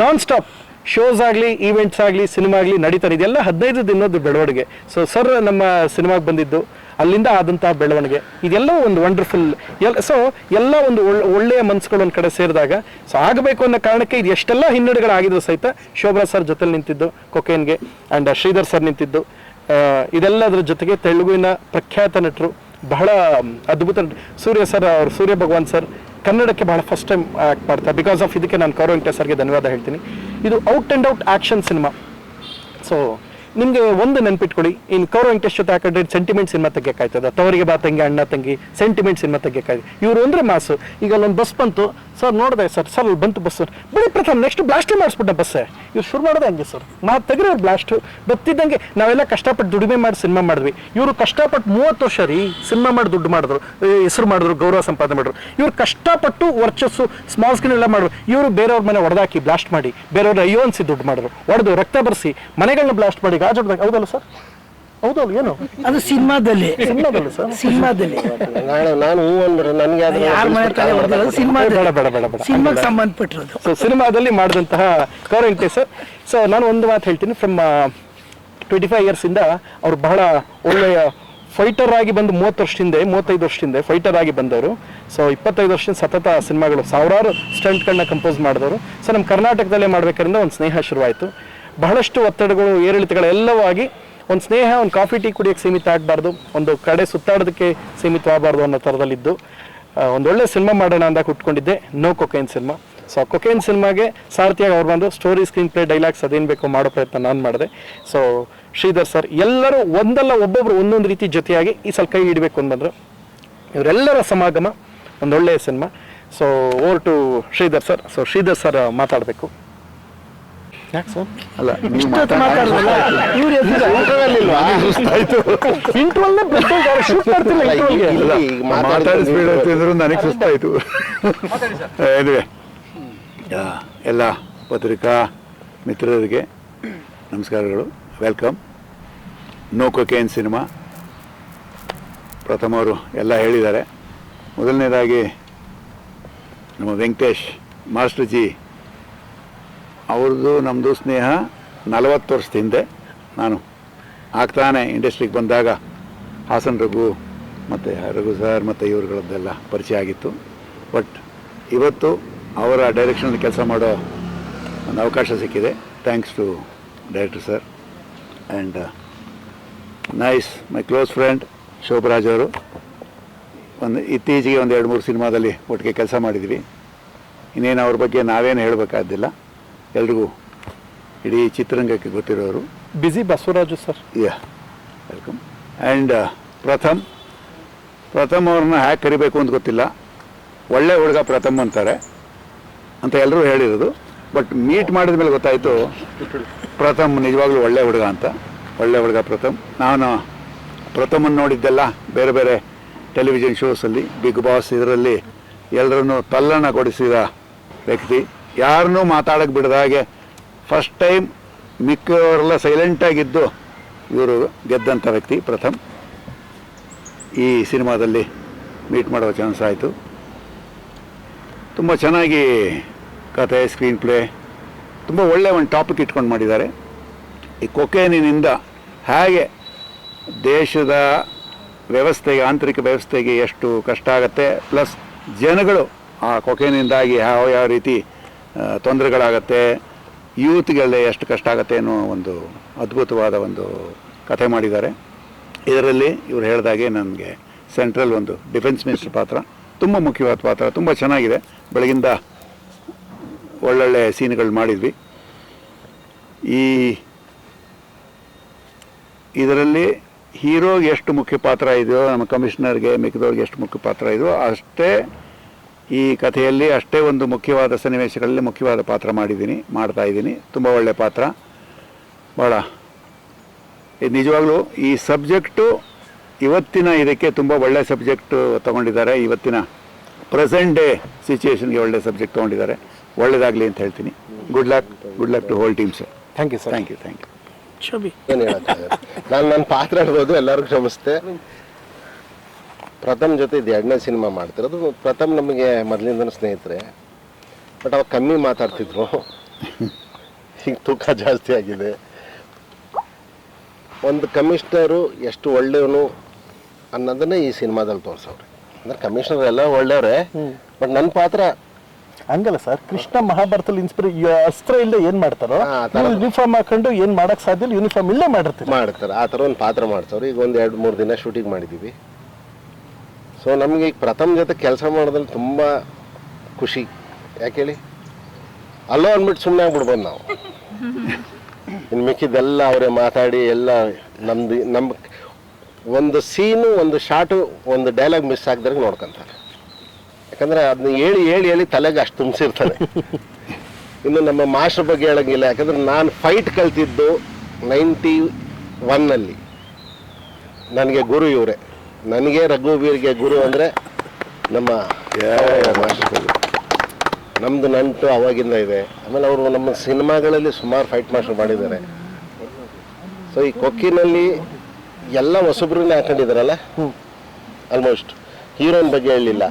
ನಾನ್ ಸ್ಟಾಪ್ ಶೋಸ್ ಆಗಲಿ ಈವೆಂಟ್ಸ್ ಆಗಲಿ ಸಿನಿಮಾ ಆಗಲಿ ನಡೀತಾರೆ ಇದೆಲ್ಲ ಹದಿನೈದು ದಿನದ ಬೆಳವಣಿಗೆ. ಸೊ ಸರ್ ನಮ್ಮ ಸಿನಿಮಾಗೆ ಬಂದಿದ್ದು ಅಲ್ಲಿಂದ ಆದಂತಹ ಬೆಳವಣಿಗೆ. ಇದೆಲ್ಲ ಒಂದು ವಂಡರ್ಫುಲ್ ಎಲ್ ಸೊ ಎಲ್ಲ ಒಂದು ಒಳ್ಳೆ, ಒಳ್ಳೆಯ ಮನಸ್ಸುಗಳು ಒಂದು ಕಡೆ ಸೇರಿದಾಗ ಸೊ ಆಗಬೇಕು ಅನ್ನೋ ಕಾರಣಕ್ಕೆ ಇದು ಎಷ್ಟೆಲ್ಲ ಹಿನ್ನಡೆಗಳಾಗಿದ್ರು ಸಹಿತ ಶೋಭಾ ಸರ್ ಜೊತೆಲಿ ನಿಂತಿದ್ದು, ಕೊಕೇನ್ಗೆ ಆ್ಯಂಡ್ ಶ್ರೀಧರ್ ಸರ್ ನಿಂತಿದ್ದು. ಇದೆಲ್ಲದರ ಜೊತೆಗೆ ತೆಲುಗುವಿನ ಪ್ರಖ್ಯಾತ ನಟರು, ಬಹಳ ಅದ್ಭುತ ಸೂರ್ಯ ಸರ್ ಅವರು, ಸೂರ್ಯ ಭಗವಾನ್ ಸರ್, ಕನ್ನಡಕ್ಕೆ ಬಹಳ ಫಸ್ಟ್ ಟೈಮ್ ಆ್ಯಕ್ಟ್ ಮಾಡ್ತಾರೆ. ಬಿಕಾಸ್ ಆಫ್ ಇದಕ್ಕೆ ನಾನು ಕೌರವ್ ಸರ್ಗೆ ಧನ್ಯವಾದ ಹೇಳ್ತೀನಿ. ಇದು out and out action cinema so ನಿಮಗೆ ಒಂದು ನೆನ್ಪಿಟ್ಕೊಳ್ಳಿ, ಇನ್ನು ಕೌರ ವೆಂಕಟೇಶ್ ಜೊತೆ ಹಾಕೊಂಡ್ರೆ ಸೆಂಟಿಮೆಂಟ್ ಸಿನಿಮಾ ತೆಗೆಕಾಯ್ತದ ತವರಿಗೆ ಬಾ ತಂಗಿ, ಅಣ್ಣ ತಂಗಿ ಸೆಂಟಿಮೆಂಟ್ ಸಿನಿಮಾ ತೆಗೆಕಾಯ್ತು ಇವರು ಅಂದರೆ ಮಾಸು. ಈಗ ಅಲ್ಲೊಂದು ಬಸ್ ಬಂತು. ಸರ್, ನೋಡಿದೆ ಸರ್ ಸರ್, ಅಲ್ಲಿ ಬಂತು ಬಸ್ ಬಿಡಿ ಪ್ರಥಮ ನೆಕ್ಸ್ಟ್ ಬ್ಲಾಸ್ಟೇ ಮಾಡಿಸ್ಬಿಟ್ಟ ಬಸ್ಸೇ ಇವ್ರು ಶುರು ಮಾಡೋದೇ ಹಂಗೆ ಸರ್. ಮಾ ತೆಗ್ರಿ ಅವ್ರು ಬ್ಲಾಸ್ಟು ಬತ್ತಿದ್ದಂಗೆ ನಾವೆಲ್ಲ ಕಷ್ಟಪಟ್ಟು ದುಡಿಮೆ ಮಾಡಿ ಸಿನಿಮಾ ಮಾಡಿದ್ವಿ. ಇವರು ಕಷ್ಟಪಟ್ಟು ಮೂವತ್ತು ವರ್ಷ ರೀ ಸಿನಿಮಾ ಮಾಡಿ ದುಡ್ಡು ಮಾಡಿದ್ರು. ಹೆಸರು ಮಾಡಿದ್ರು, ಗೌರವ ಸಂಪಾದನೆ ಮಾಡಿದ್ರು. ಇವ್ರು ಕಷ್ಟಪಟ್ಟು ವರ್ಚಸ್ಸು ಸ್ಮಾಲ್ ಸ್ಕ್ರೀನ್ ಎಲ್ಲ ಮಾಡಿದ್ರು. ಇವರು ಬೇರೆಯವ್ರ ಮನೆ ಹೊಡೆದಾಕಿ ಬ್ಲಾಸ್ಟ್ ಮಾಡಿ, ಬೇರೆಯವ್ರ ಅಯ್ಯೋ ಅನಿಸಿ ದುಡ್ಡು ಮಾಡಿದ್ರು. ಹೊಡೆದು ರಕ್ತ ಬರೆಸಿ ಮನೆಗಳನ್ನ ಬ್ಲಾಸ್ಟ್ ಮಾಡಿ ಗಾಜ್ ಹೌದಲ್ಲ ಸರ್? ಹೌದಲ್ಲ ಏನು? ಅದು ಸಿನಿಮಾದಲ್ಲಿ. ಸಿನಿಮಾದಲ್ಲ ಸರ್? ಸಿನಿಮಾದಲ್ಲಿ. ನಾಳೆ ನಾನು ಹೂ ಅಂದ್ರೆ ನನಗೆ ಅದು ಯಾರ ಮನೆ ತಲೆ ಹೊಡೆದಿರೋದು ಬೇಡ ಸಿನಿಮಾದಲ್ಲಿ. ಬೇಡ ಬೇಡ ಬೇಡ ಸಿನಿಮಾಗೆ ಸಂಬಂಧಪಟ್ಟಿರೋದು. ಸೊ ಸಿನಿಮಾದಲ್ಲಿ ಮಾಡಿದಂತಹ ಕರೆಂಟ್ ಸರ್. ಸೊ ನಾನು ಒಂದು ಮಾತು ಹೇಳ್ತೀನಿ. ಫ್ರಮ್ ಟ್ವೆಂಟಿ ಫೈವ್ ಇಯರ್ಸಿಂದ ಅವ್ರು ಬಹಳ ಒಳ್ಳೆಯ ಫೈಟರ್ ಆಗಿ ಬಂದು ಮೂವತ್ತು ಹಿಂದೆ ಮೂವತ್ತೈದು ಹಿಂದೆ ಫೈಟರ್ ಆಗಿ ಬಂದವರು. ಸೊ ಇಪ್ಪತ್ತೈದು ವರ್ಷದಿಂದ ಸತತ ಸಿನಿಮಾಗಳು ಸಾವಿರಾರು ಸ್ಟಂಟ್ಗಳನ್ನ ಕಂಪೋಸ್ ಮಾಡಿದವರು. ಸೊ ನಮ್ಮ ಕರ್ನಾಟಕದಲ್ಲೇ ಮಾಡ್ಬೇಕಾದ್ರೆ ಒಂದು ಸ್ನೇಹ ಶುರುವಾಯಿತು. ಬಹಳಷ್ಟು ಒತ್ತಡಗಳು ಏರಿಳಿತಗಳೆಲ್ಲವೂ ಆಗಿ ಒಂದು ಸ್ನೇಹ, ಒಂದು ಕಾಫಿ, ಟೀ ಕುಡಿಯೋಕ್ಕೆ ಸೀಮಿತ ಆಗಬಾರ್ದು, ಒಂದು ಕಡೆ ಸುತ್ತಾಡೋದಕ್ಕೆ ಸೀಮಿತವಾಗಬಾರ್ದು ಅನ್ನೋ ಥರದಲ್ಲಿದ್ದು ಒಂದೊಳ್ಳೆ ಸಿನಿಮಾ ಮಾಡೋಣ ಅಂದಾಗ ಉಟ್ಕೊಂಡಿದ್ದೆ no cocaine cinema so cocaine ಸಿನಿಮಾಗೆ ಸಾರಥಿಯಾಗಿ ಅವ್ರು ಬಂದು ಸ್ಟೋರಿ ಸ್ಕ್ರೀನ್ ಪ್ಲೇ ಡೈಲಾಗ್ಸ್ ಅದೇನು ಬೇಕೋ ಮಾಡೋ ಪ್ರಯತ್ನ ನಾನು ಮಾಡಿದೆ. ಸೊ ಶ್ರೀಧರ್ ಸರ್ ಎಲ್ಲರೂ ಒಂದಲ್ಲ ಒಬ್ಬೊಬ್ರು ಒಂದೊಂದು ರೀತಿ ಜೊತೆಯಾಗಿ ಈ ಸಲ ಕೈ ಹಿಡಬೇಕು ಅಂತಂದ್ರು ಇವರೆಲ್ಲರ ಸಮಾಗಮ ಒಂದೊಳ್ಳೆಯ cinema so over to Sridhar sir so Sridhar sir ಮಾತಾಡಬೇಕು ಅಲ್ಲ ನೀವು ಇಷ್ಟೊತ್ತು ಮಾತಾಡಿದ್ರಲ್ಲ ಇವ್ರು ಸುಸ್ತಾಯ್ತು ಇಂಟ್ರಲ್ ಶೂಟ್ ಮಾತಾಡಿಸ್ಬೇಡ ಅಂತಿದ್ರು ನನಗೆ ಸುಸ್ತಾಯಿತು. ಎಲ್ಲ ಪತ್ರಿಕಾ ಮಿತ್ರರಿಗೆ ನಮಸ್ಕಾರಗಳು. ವೆಲ್ಕಮ್ ನೋ ಕೊಕೇನ್ ಸಿನಿಮಾ ಪ್ರಥಮವರು ಎಲ್ಲ ಹೇಳಿದ್ದಾರೆ. ಮೊದಲನೇದಾಗಿ ನಮ್ಮ ವೆಂಕಟೇಶ್ ಮಾಸ್ಟರ್ ಜಿ ಅವ್ರದ್ದು ನಮ್ಮದು ಸ್ನೇಹ ನಲವತ್ತು ವರ್ಷದ ಹಿಂದೆ ನಾನು ಆಗ್ತಾನೆ ಇಂಡಸ್ಟ್ರಿಗೆ ಬಂದಾಗ ಹಾಸನ್ ರಘು ಮತ್ತು ರಘು ಸರ್ ಮತ್ತು ಇವರುಗಳದ್ದೆಲ್ಲ ಪರಿಚಯ ಆಗಿತ್ತು. ಬಟ್ ಇವತ್ತು ಅವರ ಡೈರೆಕ್ಷನಲ್ಲಿ ಕೆಲಸ ಮಾಡೋ ಒಂದು ಅವಕಾಶ ಸಿಕ್ಕಿದೆ. Thanks to director sir and nice my close friend Shobharaj ಅವರು. ಒಂದು ಇತ್ತೀಚೆಗೆ ಒಂದು ಎರಡು ಮೂರು ಸಿನಿಮಾದಲ್ಲಿ ಒಟ್ಟಿಗೆ ಕೆಲಸ ಮಾಡಿದ್ವಿ. ಇನ್ನೇನು ಅವ್ರ ಬಗ್ಗೆ ನಾವೇನು ಹೇಳಬೇಕಾದ್ದಿಲ್ಲ ಎಲ್ರಿಗೂ ಇಡೀ ಚಿತ್ರರಂಗಕ್ಕೆ ಗೊತ್ತಿರೋರು. B C Basavaraju sir yeah welcome and ಪ್ರಥಮ್ ಪ್ರಥಮ್ ಅವ್ರನ್ನ ಹ್ಯಾಕ್ ಕರಿಬೇಕು ಅಂತ ಗೊತ್ತಿಲ್ಲ. ಒಳ್ಳೆ ಹುಡುಗ ಪ್ರಥಮ್ ಅಂತಾರೆ ಅಂತ ಎಲ್ಲರೂ ಹೇಳಿರೋದು. ಬಟ್ ಮೀಟ್ ಮಾಡಿದ ಮೇಲೆ ಗೊತ್ತಾಯಿತು ಪ್ರಥಮ್ ನಿಜವಾಗ್ಲೂ ಒಳ್ಳೆ ಹುಡುಗ ಅಂತ. ಒಳ್ಳೆ ಹುಡುಗ ಪ್ರಥಮ್. ನಾನು ಪ್ರಥಮನ್ನು ನೋಡಿದ್ದೆಲ್ಲ ಬೇರೆ ಬೇರೆ ಟೆಲಿವಿಷನ್ ಶೋಸಲ್ಲಿ ಬಿಗ್ ಬಾಸ್ ಇದರಲ್ಲಿ ಎಲ್ಲರನ್ನು ತಲ್ಲಣ ಕೊಡಿಸಿದ ವ್ಯಕ್ತಿ. ಯಾರನ್ನೂ ಮಾತಾಡಕ್ಕೆ ಬಿಡದ ಹಾಗೆ ಫಸ್ಟ್ ಟೈಮ್ ಮಿಕ್ಕವರೆಲ್ಲ ಸೈಲೆಂಟಾಗಿದ್ದು ಇವರು ಗೆದ್ದಂಥ ವ್ಯಕ್ತಿ ಪ್ರಥಮ್. ಈ ಸಿನಿಮಾದಲ್ಲಿ ಮೀಟ್ ಮಾಡೋ ಚಾನ್ಸ್ ಆಯಿತು. ತುಂಬ ಚೆನ್ನಾಗಿ ಕತೆ ಸ್ಕ್ರೀನ್ ಪ್ಲೇ ತುಂಬ ಒಳ್ಳೆ ಒಂದು ಟಾಪಿಕ್ ಇಟ್ಕೊಂಡು ಮಾಡಿದ್ದಾರೆ. ಈ ಕೊಕೇನಿನಿಂದ ಹೇಗೆ ದೇಶದ ವ್ಯವಸ್ಥೆಗೆ, ಆಂತರಿಕ ವ್ಯವಸ್ಥೆಗೆ ಎಷ್ಟು ಕಷ್ಟ ಆಗುತ್ತೆ ಪ್ಲಸ್ ಜನಗಳು ಆ ಕೊಕೇನಿಂದಾಗಿ ಯಾವ ಯಾವ ರೀತಿ ತೊಂದರೆಗಳಾಗತ್ತೆ ಯೂತ್ಗೆಲ್ಲ ಎಷ್ಟು ಕಷ್ಟ ಆಗುತ್ತೆ ಅನ್ನೋ ಒಂದು ಅದ್ಭುತವಾದ ಒಂದು ಕಥೆ ಮಾಡಿದ್ದಾರೆ. ಇದರಲ್ಲಿ ಇವರು ಹೇಳಿದಾಗೆ ನನಗೆ ಸೆಂಟ್ರಲ್ ಒಂದು ಡಿಫೆನ್ಸ್ ಮಿನಿಸ್ಟರ್ ಪಾತ್ರ ತುಂಬ ಮುಖ್ಯವಾದ ಪಾತ್ರ, ತುಂಬ ಚೆನ್ನಾಗಿದೆ. ಬೆಳಗಿಂದ ಒಳ್ಳೊಳ್ಳೆ ಸೀನ್ಗಳು ಮಾಡಿದ್ವಿ. ಈ ಇದರಲ್ಲಿ ಹೀರೋಗೆ ಎಷ್ಟು ಮುಖ್ಯ ಪಾತ್ರ ಇದೆಯೋ, ನಮ್ಮ ಕಮಿಷನರ್ಗೆ, ಮಿಕ್ಕಿದವ್ರಿಗೆ ಎಷ್ಟು ಮುಖ್ಯ ಪಾತ್ರ ಇದೆಯೋ ಅಷ್ಟೇ ಈ ಕಥೆಯಲ್ಲಿ ಅಷ್ಟೇ ಒಂದು ಮುಖ್ಯವಾದ ಸನ್ನಿವೇಶಗಳಲ್ಲಿ ಮುಖ್ಯವಾದ ಪಾತ್ರ ಮಾಡಿದ್ದೀನಿ ಮಾಡ್ತಾ ಇದ್ದೀನಿ. ತುಂಬ ಒಳ್ಳೆ ಪಾತ್ರ. ಭಾಳ ಇದು ನಿಜವಾಗ್ಲೂ ಈ ಸಬ್ಜೆಕ್ಟು ಇವತ್ತಿನ ಇದಕ್ಕೆ ತುಂಬ ಒಳ್ಳೆಯ ಸಬ್ಜೆಕ್ಟು ತೊಗೊಂಡಿದ್ದಾರೆ. ಇವತ್ತಿನ ಪ್ರೆಸೆಂಟ್ ಡೇ ಸಿಚುವೇಶನ್ಗೆ ಒಳ್ಳೆ ಸಬ್ಜೆಕ್ಟ್ ತೊಗೊಂಡಿದ್ದಾರೆ. ಒಳ್ಳೇದಾಗಲಿ ಅಂತ ಹೇಳ್ತೀನಿ. Good luck good luck to whole team sir thank you sir thank you thank you Shobhi. ಏನು ಹೇಳಕ್ಕಾಗಲ್ಲ ನಾನು ನನ್ನ ಪಾತ್ರ ಹೇಳ್ಬೋದು ಎಲ್ಲರಿಗೂ ಕ್ಷಮಿಸ್ತೆ. ಪ್ರಥಮ್ ಜೊತೆ ಇದು ಎರಡನೇ ಸಿನಿಮಾ ಮಾಡ್ತಿರೋದು. ಪ್ರಥಮ್ ನಮಗೆ ಮೊದಲಿಂದ ಸ್ನೇಹಿತರೆ. ಬಟ್ ಅವಾಗ ಕಮ್ಮಿ ಮಾತಾಡ್ತಿದ್ರು. ಈಗ ತೂಕ ಜಾಸ್ತಿ ಆಗಿದೆ. ಒಂದು ಕಮಿಷ್ನರು ಎಷ್ಟು ಒಳ್ಳೆಯವನು ಅನ್ನೋದನ್ನೇ ಈ ಸಿನಿಮಾದಲ್ಲಿ ತೋರಿಸವ್ರೆ. ಅಂದ್ರೆ ಕಮಿಷನರ್ ಎಲ್ಲ ಒಳ್ಳೆಯವ್ರೆ. ಬಟ್ ನನ್ನ ಪಾತ್ರ ಹಂಗಲ್ಲ ಸರ್. ಕೃಷ್ಣ ಮಹಾಭಾರತದಲ್ಲಿ ಇನ್ಸ್ಪಿರ ಅಸ್ತ್ರ ಇಲ್ಲದೆ ಏನ್ ಮಾಡ್ತಾರೋ. ಯೂನಿಫಾರ್ಮ್ ಹಾಕೊಂಡು ಏನ್ ಮಾಡಕ್ ಸಾಧ್ಯ ಇಲ್ಲ ಯೂನಿಫಾರ್ಮ್ ಇಲ್ಲೇ ಮಾಡಿರ್ತೀವಿ ಮಾಡ್ತಾರೆ. ಆ ಥರ ಒಂದು ಪಾತ್ರ ಮಾಡ್ಸವ್ರು ಈಗ ಒಂದು ಎರಡು ಮೂರು ದಿನ ಶೂಟಿಂಗ್ ಮಾಡಿದ್ದೀವಿ. ಸೊ ನಮಗೆ ಈಗ ಪ್ರಥಮ ಜೊತೆ ಕೆಲಸ ಮಾಡೋದ್ರಲ್ಲಿ ತುಂಬ ಖುಷಿ. ಯಾಕೆ ಹೇಳಿ? ಅಲ್ಲೋ ಅಂದ್ಬಿಟ್ಟು ಸುಮ್ಮನೆ ಆಗ್ಬಿಡ್ಬೋದು ನಾವು. ಇನ್ನು ಮಿಕ್ಕಿದ್ದೆಲ್ಲ ಅವರೇ ಮಾತಾಡಿ, ಎಲ್ಲ ನಮ್ದು ನಮ್ಮ ಒಂದು ಸೀನು, ಒಂದು ಶಾಟು, ಒಂದು ಡೈಲಾಗ್ ಮಿಸ್ ಆಗ್ದಾಗ ನೋಡ್ಕೊಂತಾರೆ. ಯಾಕಂದರೆ ಅದನ್ನ ಹೇಳಿ ಹೇಳಿ ಹೇಳಿ ತಲೆಗೆ ಅಷ್ಟು ತುಂಬಿಸಿರ್ತಾರೆ ಇನ್ನು ನಮ್ಮ ಮಾಸ್ಟರ್ ಬಗ್ಗೆ ಹೇಳಂಗಿಲ್ಲ. ಯಾಕಂದರೆ ನಾನು ಫೈಟ್ ಕಲ್ತಿದ್ದು ನೈಂಟಿ ಒನ್ನಲ್ಲಿ ನನಗೆ ಗುರು ಇವರೇ. ನನಗೆ ರಘುವೀರ್ಗೆ ಗುರು ಅಂದರೆ ನಮ್ಮ ಮಾಸ್ಟರ್ ನಮ್ಮದು ನಂಟು ಅವಾಗಿಂದ ಇದೆ. ಆಮೇಲೆ ಅವರು ನಮ್ಮ ಸಿನಿಮಾಗಳಲ್ಲಿ ಸುಮಾರು ಫೈಟ್ ಮಾಸ್ಟರ್ ಮಾಡಿದ್ದಾರೆ. ಸೊ ಈ ಕೊಕ್ಕಿನಲ್ಲಿ ಎಲ್ಲ ಹೊಸಬ್ರನ್ನ ಹಾಕೊಂಡಿದ್ದಾರಲ್ಲ? ಆಲ್ಮೋಸ್ಟ್ ಹೀರೋಯಿನ್ ಬಗ್ಗೆ ಹೇಳಿಲ್ಲ.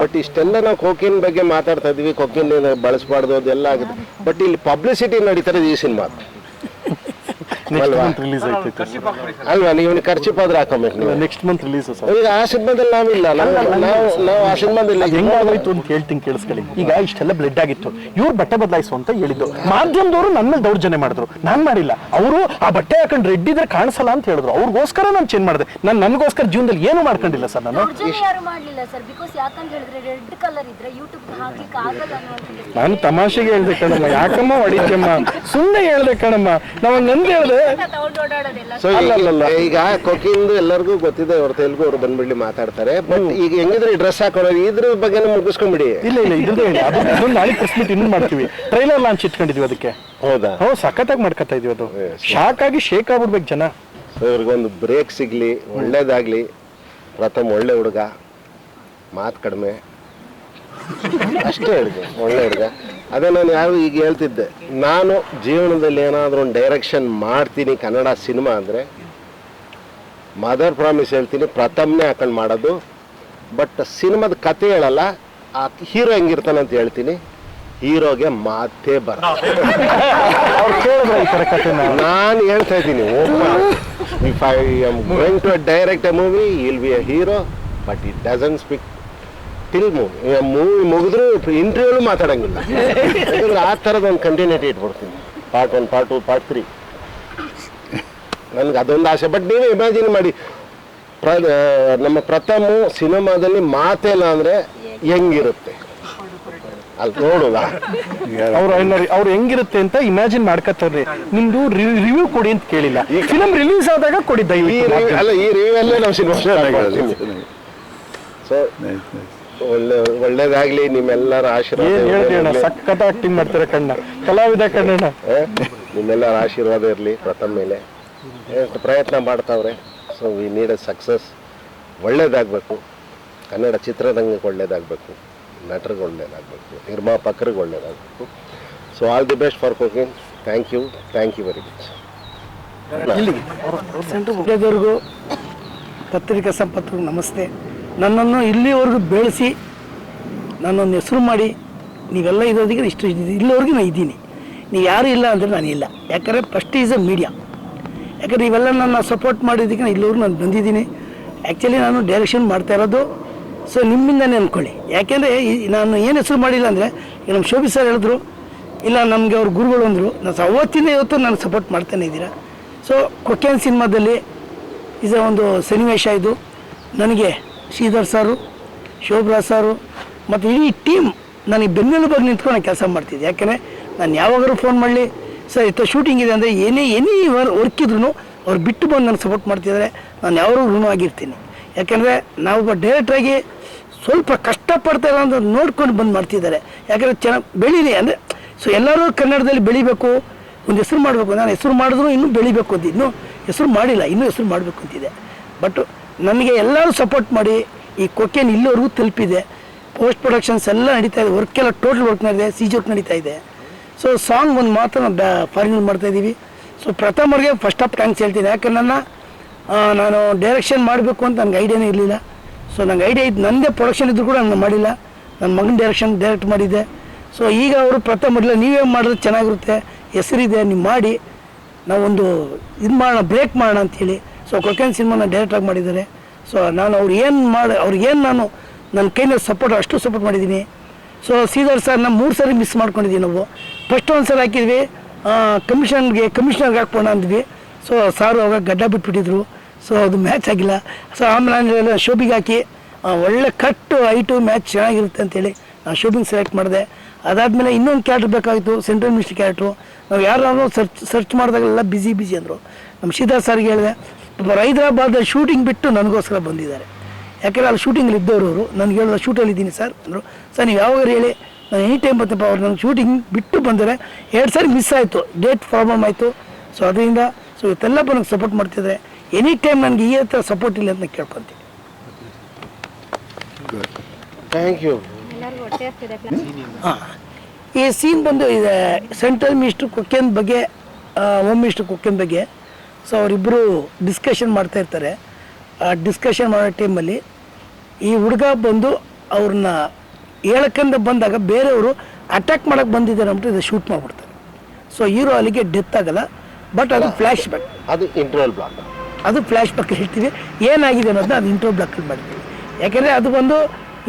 ಬಟ್ ಇಷ್ಟೆಲ್ಲ ನಾವು ಕೊಕ್ಕಿನ ಬಗ್ಗೆ ಮಾತಾಡ್ತಾ ಇದೀವಿ ಕೊಕ್ಕಿನ ಬಳಸಬಾರ್ದು ಅದೆಲ್ಲ ಆಗುತ್ತೆ. ಬಟ್ ಇಲ್ಲಿ ಪಬ್ಲಿಸಿಟಿ ನಡೀತಾರೆ ಈ ಸಿನಿಮಾ. ನೆಕ್ಸ್ಟ್ ಅಲ್ವಾ? ಮಂತ್ ರಿಲೀಸ್ ಆಯ್ತೈತೆ ಅಲ್ವಾ ನೀವು ಖರ್ಚಿಪಾದ್ರೆ ಹಾಕೋಬೇಕು ನೀವು. Next month release sir. ಈಗ ಆ ಸಿನಿಮಾದಲ್ಲಿ ನಾವಿಲ್ಲ ನಾವು ನಾವು ಆ ಸಿನಿಮಾದಲ್ಲಿ ಹೆಂಗಾಗೋಯ್ತು ಅಂತ ಹೇಳ್ತೀನಿ ಕೇಳಿಸ್ಕೊಳ್ಳಿ. ಈಗ ಇಷ್ಟೆಲ್ಲ ಬ್ಲಡ್ ಆಗಿತ್ತು. ಇವ್ರು ಬಟ್ಟೆ ಬದಲಾಯಿಸು ಅಂತ ಹೇಳಿದ್ದು. ಮಾಧ್ಯಮದವರು ನನ್ನ ಮೇಲೆ ದೌರ್ಜನ್ಯ ಮಾಡಿದ್ರು. ನಾನ್ ಮಾಡಿಲ್ಲ. ಅವರು ಆ ಬಟ್ಟೆ ಹಾಕೊಂಡು ರೆಡ್ ಇದ್ರೆ ಕಾಣಿಸಲ್ಲ ಅಂತ ಹೇಳಿದ್ರು. ಅವ್ರಿಗೋಸ್ಕರ ನಾನು ಚೇಂಜ್ ಮಾಡಿದೆ. ನಾನು ನನಗೋಸ್ಕರ ಜೀವನದಲ್ಲಿ ಏನು ಮಾಡ್ಕೊಂಡಿಲ್ಲ ಸರ್ ನಾನು. ಯಾರು ಮಾಡ್ಲಿಲ್ಲ ಸರ್? ಬಿಕಾಸ್ ಯಾಕಂತ ಹೇಳಿದ್ರೆ ರೆಡ್ ಕಲರ್ ಇದ್ರೆ ಯೂಟ್ಯೂಬ್ ಹಾಕ್ಲಿಕ್ಕೆ ಆಗಲ್ಲ ಅನ್ನುವಂಥದ್ದು ನಾನು ತಮಾಷೆಗೆ ಹೇಳ್ದೆ ಕಣಮ್ಮ. ಯಾಕಮ್ಮ ಹೊಡಿತಮ್ಮ ಸುಮ್ಮನೆ ಹೇಳ್ದೆ ಕಣಮ್ಮ. ನಾವು ನಂದು ಹೇಳ್ದೆ ಸೊ ಈಗ ಕೊಕ್ಕಿಂದು ಎಲ್ಲರಿಗೂ ಗೊತ್ತಿದೆ ಅವ್ರ ತೆಲುಗು ಅವ್ರು ಬಂದ್ಬಿಡ್ಲಿ ಮಾತಾಡ್ತಾರೆ. ಬಟ್ ಈಗ ಹೆಂಗಿದ್ರೆ ಡ್ರೆಸ್ ಹಾಕೋರು ಇದ್ರ ಬಗ್ಗೆ ಮುಗಿಸ್ಕೊಂಬಿಡಿ. ಇಲ್ಲ ಇಲ್ಲ ಇದ್ರದ್ದು ಹೇಳಿ ಅದು ನಾಳೆ ಪ್ರೆಸ್ ಮೀಟ್ ಇನ್ನೂ ಮಾಡ್ತೀವಿ. ಟ್ರೈಲರ್ ಲಾಂಚ್ ಇಟ್ಕೊಂಡಿದ್ವಿ ಅದಕ್ಕೆ. ಹೌದಾ? ಹೌದು ಸಖತ್ತಾಗಿ ಮಾಡ್ಕೊತಾ ಇದೀವಿ ಅದು. ಶಾಕ್ ಆಗಿ ಶೇಕ್ ಆಗ್ಬಿಡ್ಬೇಕು ಜನ. ಇವ್ರಿಗೊಂದು ಬ್ರೇಕ್ ಸಿಗ್ಲಿ ಒಳ್ಳೇದಾಗ್ಲಿ. ಪ್ರಥಮ ಒಳ್ಳೆ ಹುಡುಗ ಮಾತು ಕಡಿಮೆ. ಅಷ್ಟೇ ಹೇಳಿದೆ ಒಳ್ಳೆ ಹುಡುಗ. ಅದೇ ನಾನು ಯಾರು ಈಗ ಹೇಳ್ತಿದ್ದೆ. ನಾನು ಜೀವನದಲ್ಲಿ ಏನಾದರೂ ಒಂದು ಡೈರೆಕ್ಷನ್ ಮಾಡ್ತೀನಿ ಕನ್ನಡ ಸಿನಿಮಾ ಅಂದರೆ ಮದರ್ ಪ್ರಾಮಿಸ್ ಹೇಳ್ತೀನಿ ಪ್ರಥಮನೇ ಹಾಕೊಂಡು ಮಾಡೋದು. ಬಟ್ ಸಿನಿಮಾದ ಕತೆ ಹೇಳಲ್ಲ ಆ ಹೀರೋ ಹೆಂಗಿರ್ತಾನೆ ಅಂತ ಹೇಳ್ತೀನಿ. ಹೀರೋಗೆ ಮಾತೇ ಬರ ನಾನು. ಹೇಳ್ತಾ ಇದ್ದೀನಿ if I am going to direct a movie I'll be a hero but it doesn't speak till movie movie ಮುಗಿದ್ರು ಇಂಟರ್ವ್ಯೂಲು ಮಾತಾಡಂಗಿಲ್ಲ. ಯಾಕಂದ್ರೆ ಆ ಥರದ ಒಂದು continuity ಇಟ್ಬಿಡ್ತೀನಿ. Part one part two part three ನನಗೆ ಅದೊಂದು ಆಸೆ. ಬಟ್ ನೀವೇ ಇಮ್ಯಾಜಿನ್ ಮಾಡಿ. ಪ್ರ ನಮ್ಮ ಪ್ರಥಮ ಸಿನಿಮಾದಲ್ಲಿ ಮಾತೇ ಇಲ್ಲ ಅಂದರೆ ಹೆಂಗಿರುತ್ತೆ? ಅಲ್ಲಿ ನೋಡುವ. ಅವ್ರು ಅವ್ರು ಹೆಂಗಿರುತ್ತೆ ಅಂತ ಇಮ್ಯಾಜಿನ್ ಮಾಡ್ಕೊತಾರ್ರಿ ನಿಮ್ದು ರಿವ್ಯೂ ಕೊಡಿ ಅಂತ ಕೇಳಿಲ್ಲ. ಈ ಫಿಲಮ್ ರಿಲೀಸ್ ಆದಾಗ ಕೊಡಿ ಈ ಅಲ್ಲ ಈ ರಿವ್ಯೂವಲ್ಲೇ ನಾವು ಸಿನಿಮಾ ಸೊ ಒಳ್ಳೆ ಒಳ್ಳೇದಾಗ್ಲಿ ನಿಮ್ಮೆಲ್ಲರ ಆಶೀರ್ವಾದ ಏನ್ ಅಣ್ಣ. ಸಖತ್ ಆಕ್ಟಿಂಗ್ ಮಾಡ್ತಾರೆ ಕಣ್ಣ. ಕಲಾವಿದ ಕಣ್ಣಣ್ಣ ಆ? ನಿಮ್ಮೆಲ್ಲರ ಆಶೀರ್ವಾದ ಇರಲಿ ಪ್ರಥಮ ಮೇಲೆ. ಪ್ರಯತ್ನ ಮಾಡ್ತಾವ್ರೆ. So we need a success ಒಳ್ಳೇದಾಗಬೇಕು. Kannada ಚಿತ್ರರಂಗಕ್ಕೆ ಒಳ್ಳೇದಾಗಬೇಕು. ನಟರಿಗೆ ಒಳ್ಳೇದಾಗಬೇಕು. ನಿರ್ಮಾಪಕರಿಗೆ ಒಳ್ಳೇದಾಗಬೇಕು. So all the best for cooking thank you thank you very much ಸೆಂಟ್ರಲ್ವರೆಗೂ ಪತ್ರಿಕಾ ಸಂಪತ್ತು ನಮಸ್ತೆ. ನನ್ನನ್ನು ಇಲ್ಲಿವರೆಗೂ ಬೆಳೆಸಿ, ನನ್ನನ್ನು ಹೆಸರು ಮಾಡಿ, ನೀವೆಲ್ಲ ಇರೋದಕ್ಕೆ ಇಷ್ಟು. ಇಲ್ಲಿವರೆಗೂ ನಾನು ಇದ್ದೀನಿ. ನೀವು ಯಾರು ಇಲ್ಲ ಅಂದರೆ ನಾನು ಇಲ್ಲ. ಯಾಕಂದರೆ ಫಸ್ಟ್ ಈಸ್ ಅ ಮೀಡಿಯಾ ಯಾಕಂದರೆ ಇವೆಲ್ಲ ನನ್ನ ಸಪೋರ್ಟ್ ಮಾಡಿದ್ದಕ್ಕೆ ನಾನು ಇಲ್ಲಿವರೆಗೂ ನಾನು ಬಂದಿದ್ದೀನಿ. ಆ್ಯಕ್ಚುಲಿ ನಾನು ಡೈರೆಕ್ಷನ್ ಮಾಡ್ತಾ ಇರೋದು ಸೊ ನಿಮ್ಮಿಂದನೇ ಅಂದ್ಕೊಳ್ಳಿ ಯಾಕೆಂದರೆ ನಾನು ಏನು ಹೆಸರು ಮಾಡಿಲ್ಲ ಅಂದರೆ ನಮ್ಮ ಶೋಭಿ ಸರ್ ಹೇಳಿದ್ರು, ಇಲ್ಲ ನಮಗೆ ಅವ್ರ ಗುರುಗಳು ಅಂದರು ನಾನು ಅವತ್ತಿಂದ ಇವತ್ತು ನಾನು ಸಪೋರ್ಟ್ ಮಾಡ್ತಾನೆ ಇದ್ದೀರಾ. ಸೊ ಕೊಕ್ಕೇನ್ ಸಿನಿಮಾದಲ್ಲಿ ಇದು ಒಂದು ಸನ್ನಿವೇಶ ಇದು. ನನಗೆ ಶ್ರೀಧರ್ ಸಾರು, ಶೋಭ್ರಾ ಸಾರು, ಮತ್ತು ಇಡೀ ಟೀಮ್ ನನಗೆ ಬೆನ್ನೆಲುಬಾಗಿ ನಿಂತ್ಕೊಂಡು ಕೆಲಸ ಮಾಡ್ತಿದ್ದೆ. ಯಾಕೆಂದರೆ ನಾನು ಯಾವಾಗಾದ್ರೂ ಫೋನ್ ಮಾಡಲಿ, ಸರ್, ಇತ್ತ ಶೂಟಿಂಗ್ ಇದೆ ಅಂದರೆ ಏನೇ ಎನಿ ವರ್ಕ್ ಇದ್ರೂ ಅವ್ರು ಬಿಟ್ಟು ಬಂದು ನನಗೆ ಸಪೋರ್ಟ್ ಮಾಡ್ತಿದ್ದಾರೆ ನಾನು ಯಾವಾಗೂ ಋಣವಾಗಿರ್ತೀನಿ ಯಾಕೆಂದರೆ ನಾವೊಬ್ಬ ಡೈರೆಕ್ಟ್ರಾಗಿ ಸ್ವಲ್ಪ ಕಷ್ಟಪಡ್ತಾ ಇಲ್ಲ ಅಂತ ನೋಡ್ಕೊಂಡು ಬಂದು ಮಾಡ್ತಿದ್ದಾರೆ. ಯಾಕಂದರೆ ಚೆನ್ನಾಗಿ ಬೆಳೀಲಿ ಅಂದರೆ ಸೊ ಎಲ್ಲರೂ ಕನ್ನಡದಲ್ಲಿ ಬೆಳಿಬೇಕು, ಒಂದು ಹೆಸರು ಮಾಡಬೇಕು. ನಾನು ಹೆಸರು ಮಾಡಿದ್ರು ಇನ್ನೂ ಬೆಳಿಬೇಕು ಅಂತ ಇನ್ನೂ ಹೆಸರು ಮಾಡಿಲ್ಲ, ಇನ್ನೂ ಹೆಸರು ಮಾಡಬೇಕು ಅಂತಿದೆ. ಬಟ್ ನನಗೆ ಎಲ್ಲರೂ ಸಪೋರ್ಟ್ ಮಾಡಿ ಈ ಕೊಕ್ಕೇನು ಇಲ್ಲಿವರೆಗೂ ತಲುಪಿದೆ. ಪೋಸ್ಟ್ ಪ್ರೊಡಕ್ಷನ್ಸ್ ಎಲ್ಲ ನಡೀತಾ ಇದೆ. ವರ್ಕ್ ಎಲ್ಲ ಟೋಟಲ್ ವರ್ಕ್ ನಡೀತಿದೆ ಸಿ ವರ್ಕ್ ನಡೀತಾ ಇದೆ. ಸೊ ಸಾಂಗ್ ಒಂದು ಮಾತ್ರ ನಾವು ಬ್ಯಾ ಫಾರಿನಲ್ ಮಾಡ್ತಾ ಇದ್ದೀವಿ ಸೊ ಪ್ರಥಮರಿಗೆ ಫಸ್ಟ್ ಆಫ್ ಥ್ಯಾಂಕ್ಸ್ ಹೇಳ್ತೀನಿ. ಯಾಕೆ ನನ್ನ ನಾನು ಡೈರೆಕ್ಷನ್ ಮಾಡಬೇಕು ಅಂತ ನನಗೆ ಐಡಿಯಾನೇ ಇರಲಿಲ್ಲ. ಸೊ ನಂಗೆ ಐಡಿಯಾ ಇದ್ದು ನನ್ನದೇ ಪ್ರೊಡಕ್ಷನ್ ಇದ್ದರೂ ಕೂಡ ನಾನು ಮಾಡಿಲ್ಲ. ನನ್ನ ಮಗನ ಡೈರೆಕ್ಷನ್ ಡೈರೆಕ್ಟ್ ಮಾಡಿದ್ದೆ. ಸೊ ಈಗ ಅವರು ಪ್ರಥಮ ಮೊದಲು ನೀವೇ ಮಾಡಿದ್ರೆ ಚೆನ್ನಾಗಿರುತ್ತೆ. ಹೆಸರಿದೆ, ನೀವು ಮಾಡಿ. ನಾವೊಂದು ಇದು ಮಾಡೋಣ ಬ್ರೇಕ್ ಮಾಡೋಣ ಅಂಥೇಳಿ ಸೊ ಕೊಕೇನ್ ಸಿನಿಮಾನ ಡೈರೆಕ್ಟಾಗಿ ಮಾಡಿದ್ದಾರೆ. ಸೊ ನಾನು ಅವ್ರು ಏನು ಮಾಡಿ ಅವ್ರಿಗೇನು ನಾನು ನನ್ನ ಕೈಯಲ್ಲಿ ಸಪೋರ್ಟ್ ಅಷ್ಟು ಸಪೋರ್ಟ್ ಮಾಡಿದ್ದೀನಿ. ಸೊ ಸೀದರ್ ಸರ್ ನಾನು ಮೂರು ಸರಿ ಮಿಸ್ ಮಾಡ್ಕೊಂಡಿದ್ದೀವಿ ನಾವು. ಫಸ್ಟ್ ಒಂದು ಸಲ ಹಾಕಿದ್ವಿ. ಕಮಿಷನ್ಗೆ ಕಮಿಷನರ್ಗೆ ಹಾಕ್ಬೋಣ ಅಂದ್ವಿ. ಸೊ ಸಾರು ಅವಾಗ ಗಡ್ಡ ಬಿಟ್ಬಿಟ್ಟಿದ್ರು. ಸೊ ಅದು ಮ್ಯಾಚ್ ಆಗಿಲ್ಲ. ಸೊ ಆಮೇಲೆ ನಾನು ಶೋಭಿಗೆ ಹಾಕಿ. ಒಳ್ಳೆ ಕಟ್ಟು ಹೈಟು ಮ್ಯಾಚ್ ಚೆನ್ನಾಗಿರುತ್ತೆ ಅಂತೇಳಿ ನಾನು ಶೋಭಿಂಗ್ ಸೆಲೆಕ್ಟ್ ಮಾಡಿದೆ. ಅದಾದಮೇಲೆ ಇನ್ನೊಂದು ಕ್ಯಾರೆಕ್ಟರ್ ಬೇಕಾಗಿತ್ತು ಸೆಂಟ್ರಲ್ ಮಿನಿಸ್ಟರ್ ಕ್ಯಾರೆಕ್ಟ್ರು ನಾವು ಯಾರು ಸರ್ಚ್ ಸರ್ಚ್ ಮಾಡಿದಾಗೆಲ್ಲ ಬ್ಯುಸಿ ಬ್ಯುಸಿ ಅಂದರು. ನಮ್ಮ ಶ್ರೀಧರ್ ಸರ್ಗೆ ಹೇಳಿದೆ ಪಾಪ ಹೈದ್ರಾಬಾದಲ್ಲಿ ಶೂಟಿಂಗ್ ಬಿಟ್ಟು ನನಗೋಸ್ಕರ ಬಂದಿದ್ದಾರೆ. ಯಾಕೆಂದರೆ ಅಲ್ಲಿ ಶೂಟಿಂಗಲ್ಲಿ ಇದ್ದವರು ಅವರು ನನಗೆ ಹೇಳಿದ ಶೂಟಲ್ಲಿ ಇದ್ದೀನಿ ಸರ್ ಅಂದರು. ಸರ್ ನೀವು ಯಾವಾಗ ಹೇಳಿ. ನಾನು ಎನಿ ಟೈಮ್ ಬರ್ತಪ್ಪ ಅವ್ರು ನನ್ನ ಶೂಟಿಂಗ್ ಬಿಟ್ಟು ಬಂದರೆ ಎರಡು ಸಾರಿ ಮಿಸ್ ಆಯಿತು. ಡೇಟ್ ಪ್ರಾಬ್ಲಮ್ ಆಯಿತು. ಸೊ ಅದರಿಂದ ಸೊ ಇವತ್ತೆಲ್ಲ ನನಗೆ ಸಪೋರ್ಟ್ ಮಾಡ್ತಿದ್ದಾರೆ. ಎನಿ ಟೈಮ್ ನನಗೆ ಈ ಹತ್ರ ಸಪೋರ್ಟ್ ಇಲ್ಲ ಅಂತ ಕೇಳ್ಕೊತೀನಿ. ಥ್ಯಾಂಕ್ ಯು ಹಾಂ. ಈ ಸೀನ್ ಬಂದು ಇದೆ ಸೆಂಟ್ರಲ್ ಮಿನಿಸ್ಟ್ರ್ ಕೊಕ್ಕೆನ್ ಬಗ್ಗೆ ಹೋಮ್ ಮಿನಿಸ್ಟ್ರ್ ಕೊಕ್ಕೆನ್ ಬಗ್ಗೆ ಸೊ ಅವರಿಬ್ಬರು ಡಿಸ್ಕಷನ್ ಮಾಡ್ತಾ ಇರ್ತಾರೆ. ಆ ಡಿಸ್ಕಷನ್ ಮಾಡೋ ಟೈಮಲ್ಲಿ ಈ ಹುಡುಗ ಬಂದು ಅವ್ರನ್ನ ಹೇಳಕ್ಕಂದ ಬಂದಾಗ ಬೇರೆಯವರು ಅಟ್ಯಾಕ್ ಮಾಡೋಕ್ಕೆ ಬಂದಿದ್ದಾರೆ ಅಂದ್ಬಿಟ್ಟು ಇದು ಶೂಟ್ ಮಾಡಿಬಿಡ್ತಾರೆ. ಸೊ ಹೀರೋ ಅಲ್ಲಿಗೆ ಡೆತ್ ಆಗಲ್ಲ ಬಟ್ ಅದು ಫ್ಲ್ಯಾಶ್ ಬ್ಯಾಕ್ ಅದು ಇಂಟ್ರೋಲ್ ಬ್ಲಾಕ್ ಅದು ಫ್ಲ್ಯಾಶ್ ಬ್ಯಾಕ್ ಹೇಳ್ತೀವಿ. ಏನಾಗಿದೆ ಅನ್ನೋದನ್ನ ಅದು ಇಂಟ್ರೋ ಬ್ಲಾಕಲ್ಲಿ ಮಾಡ್ತೀವಿ ಯಾಕೆಂದರೆ ಅದು ಬಂದು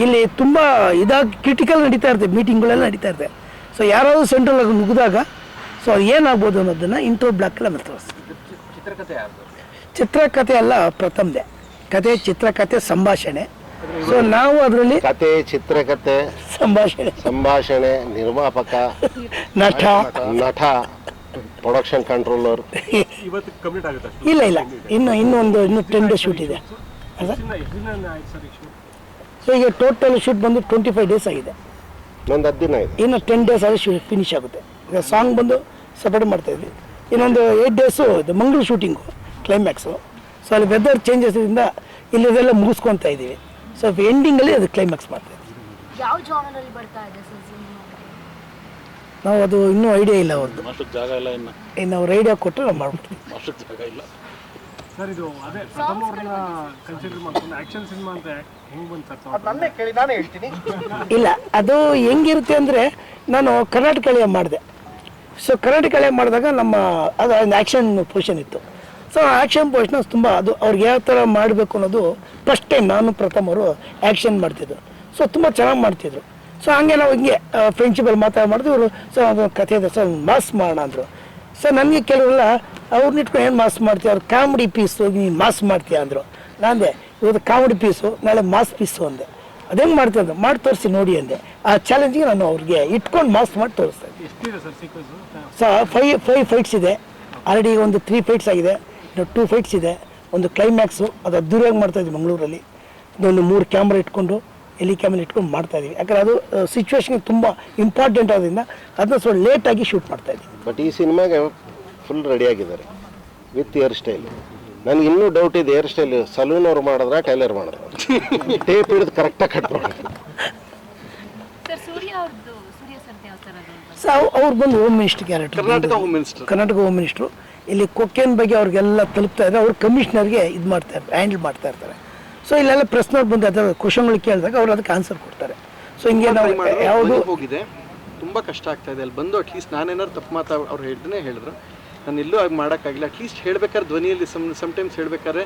ಇಲ್ಲಿ ತುಂಬ ಇದಾಗಿ ಕ್ರಿಟಿಕಲ್ ನಡೀತಾ ಇರ್ತದೆ ಮೀಟಿಂಗ್ಗಳೆಲ್ಲ ನಡೀತಾ ಇರ್ತದೆ ಸೊ ಯಾರಾದರೂ ಸೆಂಟ್ರಲ್ ಆಗಿ ಮುಗಿದಾಗ ಸೊ ಅದು ಏನಾಗ್ಬೋದು ಅನ್ನೋದನ್ನು ಇಂಟ್ರೋ ಬ್ಲಾಕಲ್ಲಿ ಆಮೇಲೆ ತೋರಿಸ್ತೀವಿ ಚಿತ್ರಕಥೆ ಅಲ್ಲ ಪ್ರಥಮದೆ. ಕತೆ ಚಿತ್ರಕಥೆ ಸಂಭಾಷಣೆ. ಸೊ ನಾವು ಅದರಲ್ಲಿ ಕತೆ ಚಿತ್ರಕಥೆ ಸಂಭಾಷಣೆ. ಸಂಭಾಷಣೆ ನಿರ್ಮಾಪಕ ನಟ. ನಟ ಪ್ರೊಡಕ್ಷನ್ ಕಂಟ್ರೋಲರ್ ಇವತ್ತು ಕಂಪ್ಲೀಟ್ ಆಗುತ್ತೆ? ಇಲ್ಲ ಇಲ್ಲ. ಇನ್ನು ಇನ್ನೊಂದು ಇನ್ನು ಟೆನ್ ಡೇಸ್ ಶೂಟ್ ಇದೆ. ಸೊ ಈಗ ಟೋಟಲ್ ಶೂಟ್ ಬಂದು ಟ್ವೆಂಟಿ ಫೈವ್ ಡೇಸ್ ಆಗಿದೆ. ಒಂದು ಹತ್ತು ದಿನ ಇದೆ. ಇನ್ನು ಟೆನ್ ಡೇಸ್ ಆದರೆ ಶೂ ಫಿನಿಶ್ ಆಗುತ್ತೆ. ಈಗ ಸಾಂಗ್ ಬಂದು ಸಪೋರ್ಟ್ ಮಾಡ್ತಾ ಇದ್ವಿ. ಇನ್ನೊಂದು ಏಯ್ಟ್ ಡೇಸು ಇದು ಮಂಗಳೂರು ಶೂಟಿಂಗು ಕ್ಲೈಮ್ಯಾಕ್ಸು ಸೊ ಅಲ್ಲಿ ವೆದರ್ ಚೇಂಜಸ್ಸಿಂದ ಇಲ್ಲಿದೆಲ್ಲ ಮುಗಿಸ್ಕೊತಾ ಇದ್ದೀವಿ. ಸೊ ಎಂಡಿಂಗಲ್ಲಿ ಅದು ಕ್ಲೈಮ್ಯಾಕ್ಸ್ ಮಾಡ್ತಾ ಇದ್ದೀವಿ. ಯಾವ ಜಾನರ್ ಅಲ್ಲಿ ಬರ್ತಾ ಇದೆ ಸರ್ ಸಿನಿಮಾ ನಾವು ಅದು ಇನ್ನೂ ಐಡಿಯಾ ಇಲ್ಲ ಅವ್ರದ್ದು. ಅಷ್ಟಕ್ಕೆ ಜಾಗ ಇಲ್ಲ ಇನ್ನು. ಇನ್ನು ಅವ್ರು ಐಡಿಯಾ ಕೊಟ್ಟರೆ ನಾವು ಮಾಡ್ಬಿಡ್ತೀವಿ. ಅಷ್ಟಕ್ಕೆ ಜಾಗ ಇಲ್ಲ. ಸರ್ ಇದು ಅದೇ ಪ್ರಥಮ ಅವ್ರನ್ನ ಕನ್ಸಿಡರ್ ಮಾಡ್ಕೊಂಡು ಆಕ್ಷನ್ ಸಿನಿಮಾ ಅಂತ ಹೆಂಗ್ ಬಂತು ಸರ್? ನನ್ನೇ ಕೇಳಿ ನಾನೇ ಹೇಳ್ತೀನಿ. ಇಲ್ಲ ಅದು ಹೆಂಗಿರುತ್ತೆ ಅಂದರೆ ನಾನು ಕರ್ನಾಟಕ ಮಾಡಿದೆ. ಸೊ ಕರ್ನಾಟಕ ಕಲೆ ಮಾಡಿದಾಗ ನಮ್ಮ, ಅದು ಒಂದು ಆ್ಯಕ್ಷನ್ ಪೊಸಿಷನ್ ಇತ್ತು. ಸೊ ಆ್ಯಕ್ಷನ್ ಪೊಸಿಷನ್ ತುಂಬ, ಅದು ಅವ್ರಿಗೆ ಯಾವ ಥರ ಮಾಡಬೇಕು ಅನ್ನೋದು ಫಸ್ಟ್ ಟೈಮ್ ನಾನು ಪ್ರಥಮ ಅವರು ಆ್ಯಕ್ಷನ್ ಮಾಡ್ತಿದ್ರು ಸೊ ತುಂಬ ಚೆನ್ನಾಗಿ ಮಾಡ್ತಿದ್ರು. ಸೊ ಹಂಗೆ ನಾವು ಹಿಂಗೆ ಫ್ರೆಂಡ್ಶಿಪಲ್ಲಿ ಮಾತಾಡಿ ಮಾಡಿದ್ರು ಇವರು ಸೊ ಅದು ಕಥೆ ಇದೆ, ಸರ್ ಮಾಸ್ ಮಾಡೋಣ ಅಂದರು. ಸೊ ನನಗೆ ಕೆಲವರೆಲ್ಲ ಅವ್ರನ್ನ ಇಟ್ಕೊಂಡು ಏನು ಮಾಸ್ ಮಾಡ್ತೀವಿ ಅವ್ರು ಕಾಮಿಡಿ ಪೀಸು ನೀನು ಮಾಸ್ ಮಾಡ್ತೀಯ ಅಂದರು. ನಾನಂದೆ ಇವತ್ತು ಕಾಮಿಡಿ ಪೀಸು ನಾಳೆ ಮಾಸ್ ಪೀಸು ಅಂದೆ. ಅದೇನು ಮಾಡ್ತಾ ಅಂತ ಮಾಡಿ ತೋರಿಸಿ ನೋಡಿ ಅಂದೆ. ಆ ಚಾಲೆಂಜಿಗೆ ನಾನು ಅವ್ರಿಗೆ ಇಟ್ಕೊಂಡು ಮಾಸ್ ಮಾಡಿ ತೋರಿಸ್ತಾ ಇದ್ದೆ ಎಷ್ಟಿದೆ sir sequence so five five fights ಇದೆ. ಆಲ್ರೆಡಿ ಒಂದು ತ್ರೀ ಫೈಟ್ಸ್ ಆಗಿದೆ. ಇನ್ನು ಟೂ ಫೈಟ್ಸ್ ಇದೆ. ಒಂದು ಕ್ಲೈಮ್ಯಾಕ್ಸು ಅದು ಅದ್ದೂರಿಯಾಗಿ ಮಾಡ್ತಾ ಇದ್ದೀವಿ ಮಂಗಳೂರಲ್ಲಿ. ಒಂದು ಮೂರು ಕ್ಯಾಮ್ರಾ ಇಟ್ಕೊಂಡು ಎಲ್ಲಿ ಕ್ಯಾಮ್ರಾ ಇಟ್ಕೊಂಡು ಮಾಡ್ತಾ ಯಾಕಂದರೆ ಯಾಕಂದ್ರೆ ಅದು ಸಿಚುವೇಶನ್ಗೆ ತುಂಬ ಇಂಪಾರ್ಟೆಂಟ್ ಆದ್ರಿಂದ ಅದನ್ನ ಸ್ವಲ್ಪ ಲೇಟಾಗಿ ಶೂಟ್ ಮಾಡ್ತಾ ಇದ್ದೀವಿ ಬಟ್ ಈ ಸಿನಿಮಾಗೆ ಫುಲ್ ರೆಡಿ ಆಗಿದ್ದಾರೆ ವಿತ್ ಹೇರ್ ಸ್ಟೈಲ್ ನನಗೆ ಇನ್ನೂ ಡೌಟ್ ಇದೆ ಹೇರ್ ಸ್ಟೈಲ್ ಸಲೂನ್ ಅವ್ರು ಮಾಡಿದ್ರ ಟೈಲರ್ ಮಾಡಿದ್ರ? ಟೇಪ್ ಹಿಡಿದು ಕರೆಕ್ಟಾಗಿ ಕಟ್ ಸರ್? ಅವ್ರು ಬಂದು home minister character. Karnataka home minister Karnataka home minister ಇಲ್ಲಿ ಕೊಕ್ಕೇನ್ ಬಗ್ಗೆ ಅವ್ರಿಗೆಲ್ಲ ತಲುಪ್ತಾ ಇದ್ದಾರೆ. ಅವ್ರು ಕಮಿಷನರ್ಗೆ ಇದು ಮಾಡ್ತಾ ಇರ್ತಾರೆ ಹ್ಯಾಂಡಲ್ ಮಾಡ್ತಾ ಇರ್ತಾರೆ. ಸೊ ಇಲ್ಲೆಲ್ಲ ಪ್ರಶ್ನೆ ಬಂದು ಅದರ ಕ್ವಶನ್ಗಳು ಕೇಳಿದಾಗ ಅವ್ರು ಅದಕ್ಕೆ ಆನ್ಸರ್ ಕೊಡ್ತಾರೆ. ಸೊ ಹಿಂಗೆ ನಾವು ಯಾವುದು ಹೋಗಿದೆ. ತುಂಬ ಕಷ್ಟ ಆಗ್ತಾ ಇದೆ. ಅಲ್ಲಿ ಬಂದು ಅಟ್ಲೀಸ್ಟ್ ನಾನೇನಾದ್ರು ತಪ್ಪು ಮಾತಾ ಅವ್ರು ಹೇಳ್ದೇ ಹೇಳಿದ್ರು. ನಾನು ಎಲ್ಲೂ ಆಗಿ ಮಾಡೋಕ್ಕಾಗಿಲ್ಲ ಅಟ್ಲೀಸ್ಟ್ ಹೇಳಬೇಕಾದ್ರೆ ಧ್ವನಿಯಲ್ಲಿ ಸಮ್ ಸಮ್ಟೈಮ್ಸ್ ಹೇಳಬೇಕಾದ್ರೆ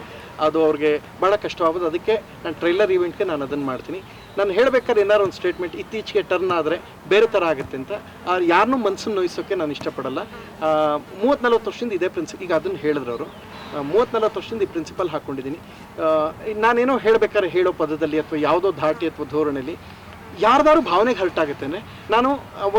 ಅದು ಅವ್ರಿಗೆ ಭಾಳ ಕಷ್ಟವಾಗೋದು. ಅದಕ್ಕೆ ನಾನು ಟ್ರೈಲರ್ ಈವೆಂಟ್ಗೆ ನಾನು ಅದನ್ನು ಮಾಡ್ತೀನಿ. ನಾನು ಹೇಳಬೇಕಾದ್ರೆ ಏನಾದ್ರು ಒಂದು ಸ್ಟೇಟ್ಮೆಂಟ್ ಇತ್ತೀಚೆಗೆ ಟರ್ನ್ ಆದರೆ ಬೇರೆ ಥರ ಆಗುತ್ತೆ ಅಂತ. ಯಾರನ್ನೂ ಮನಸ್ಸನ್ನು ನೋಯಿಸೋಕ್ಕೆ ನಾನು ಇಷ್ಟಪಡಲ್ಲ. ಮೂವತ್ತು ನಲ್ವತ್ತು ವರ್ಷದಿಂದ ಇದೇ ಪ್ರಿನ್ಸಿಪ್ ಈಗ ಅದನ್ನು ಹೇಳಿದ್ರು ಅವರು. ಮೂವತ್ತು ನಲ್ವತ್ತು ವರ್ಷದಿಂದ ಈ ಪ್ರಿನ್ಸಿಪಲ್ ಹಾಕ್ಕೊಂಡಿದ್ದೀನಿ ನಾನೇನೋ ಹೇಳಬೇಕಾದ್ರೆ ಹೇಳೋ ಪದದಲ್ಲಿ ಅಥವಾ ಯಾವುದೋ ಧಾಟಿ ಅಥವಾ ಧೋರಣೆಯಲ್ಲಿ ಯಾರ್ದಾರು ಭಾವನೆಗೆ ಹರ್ಟ್ ಆಗುತ್ತೇನೆ. ನಾನು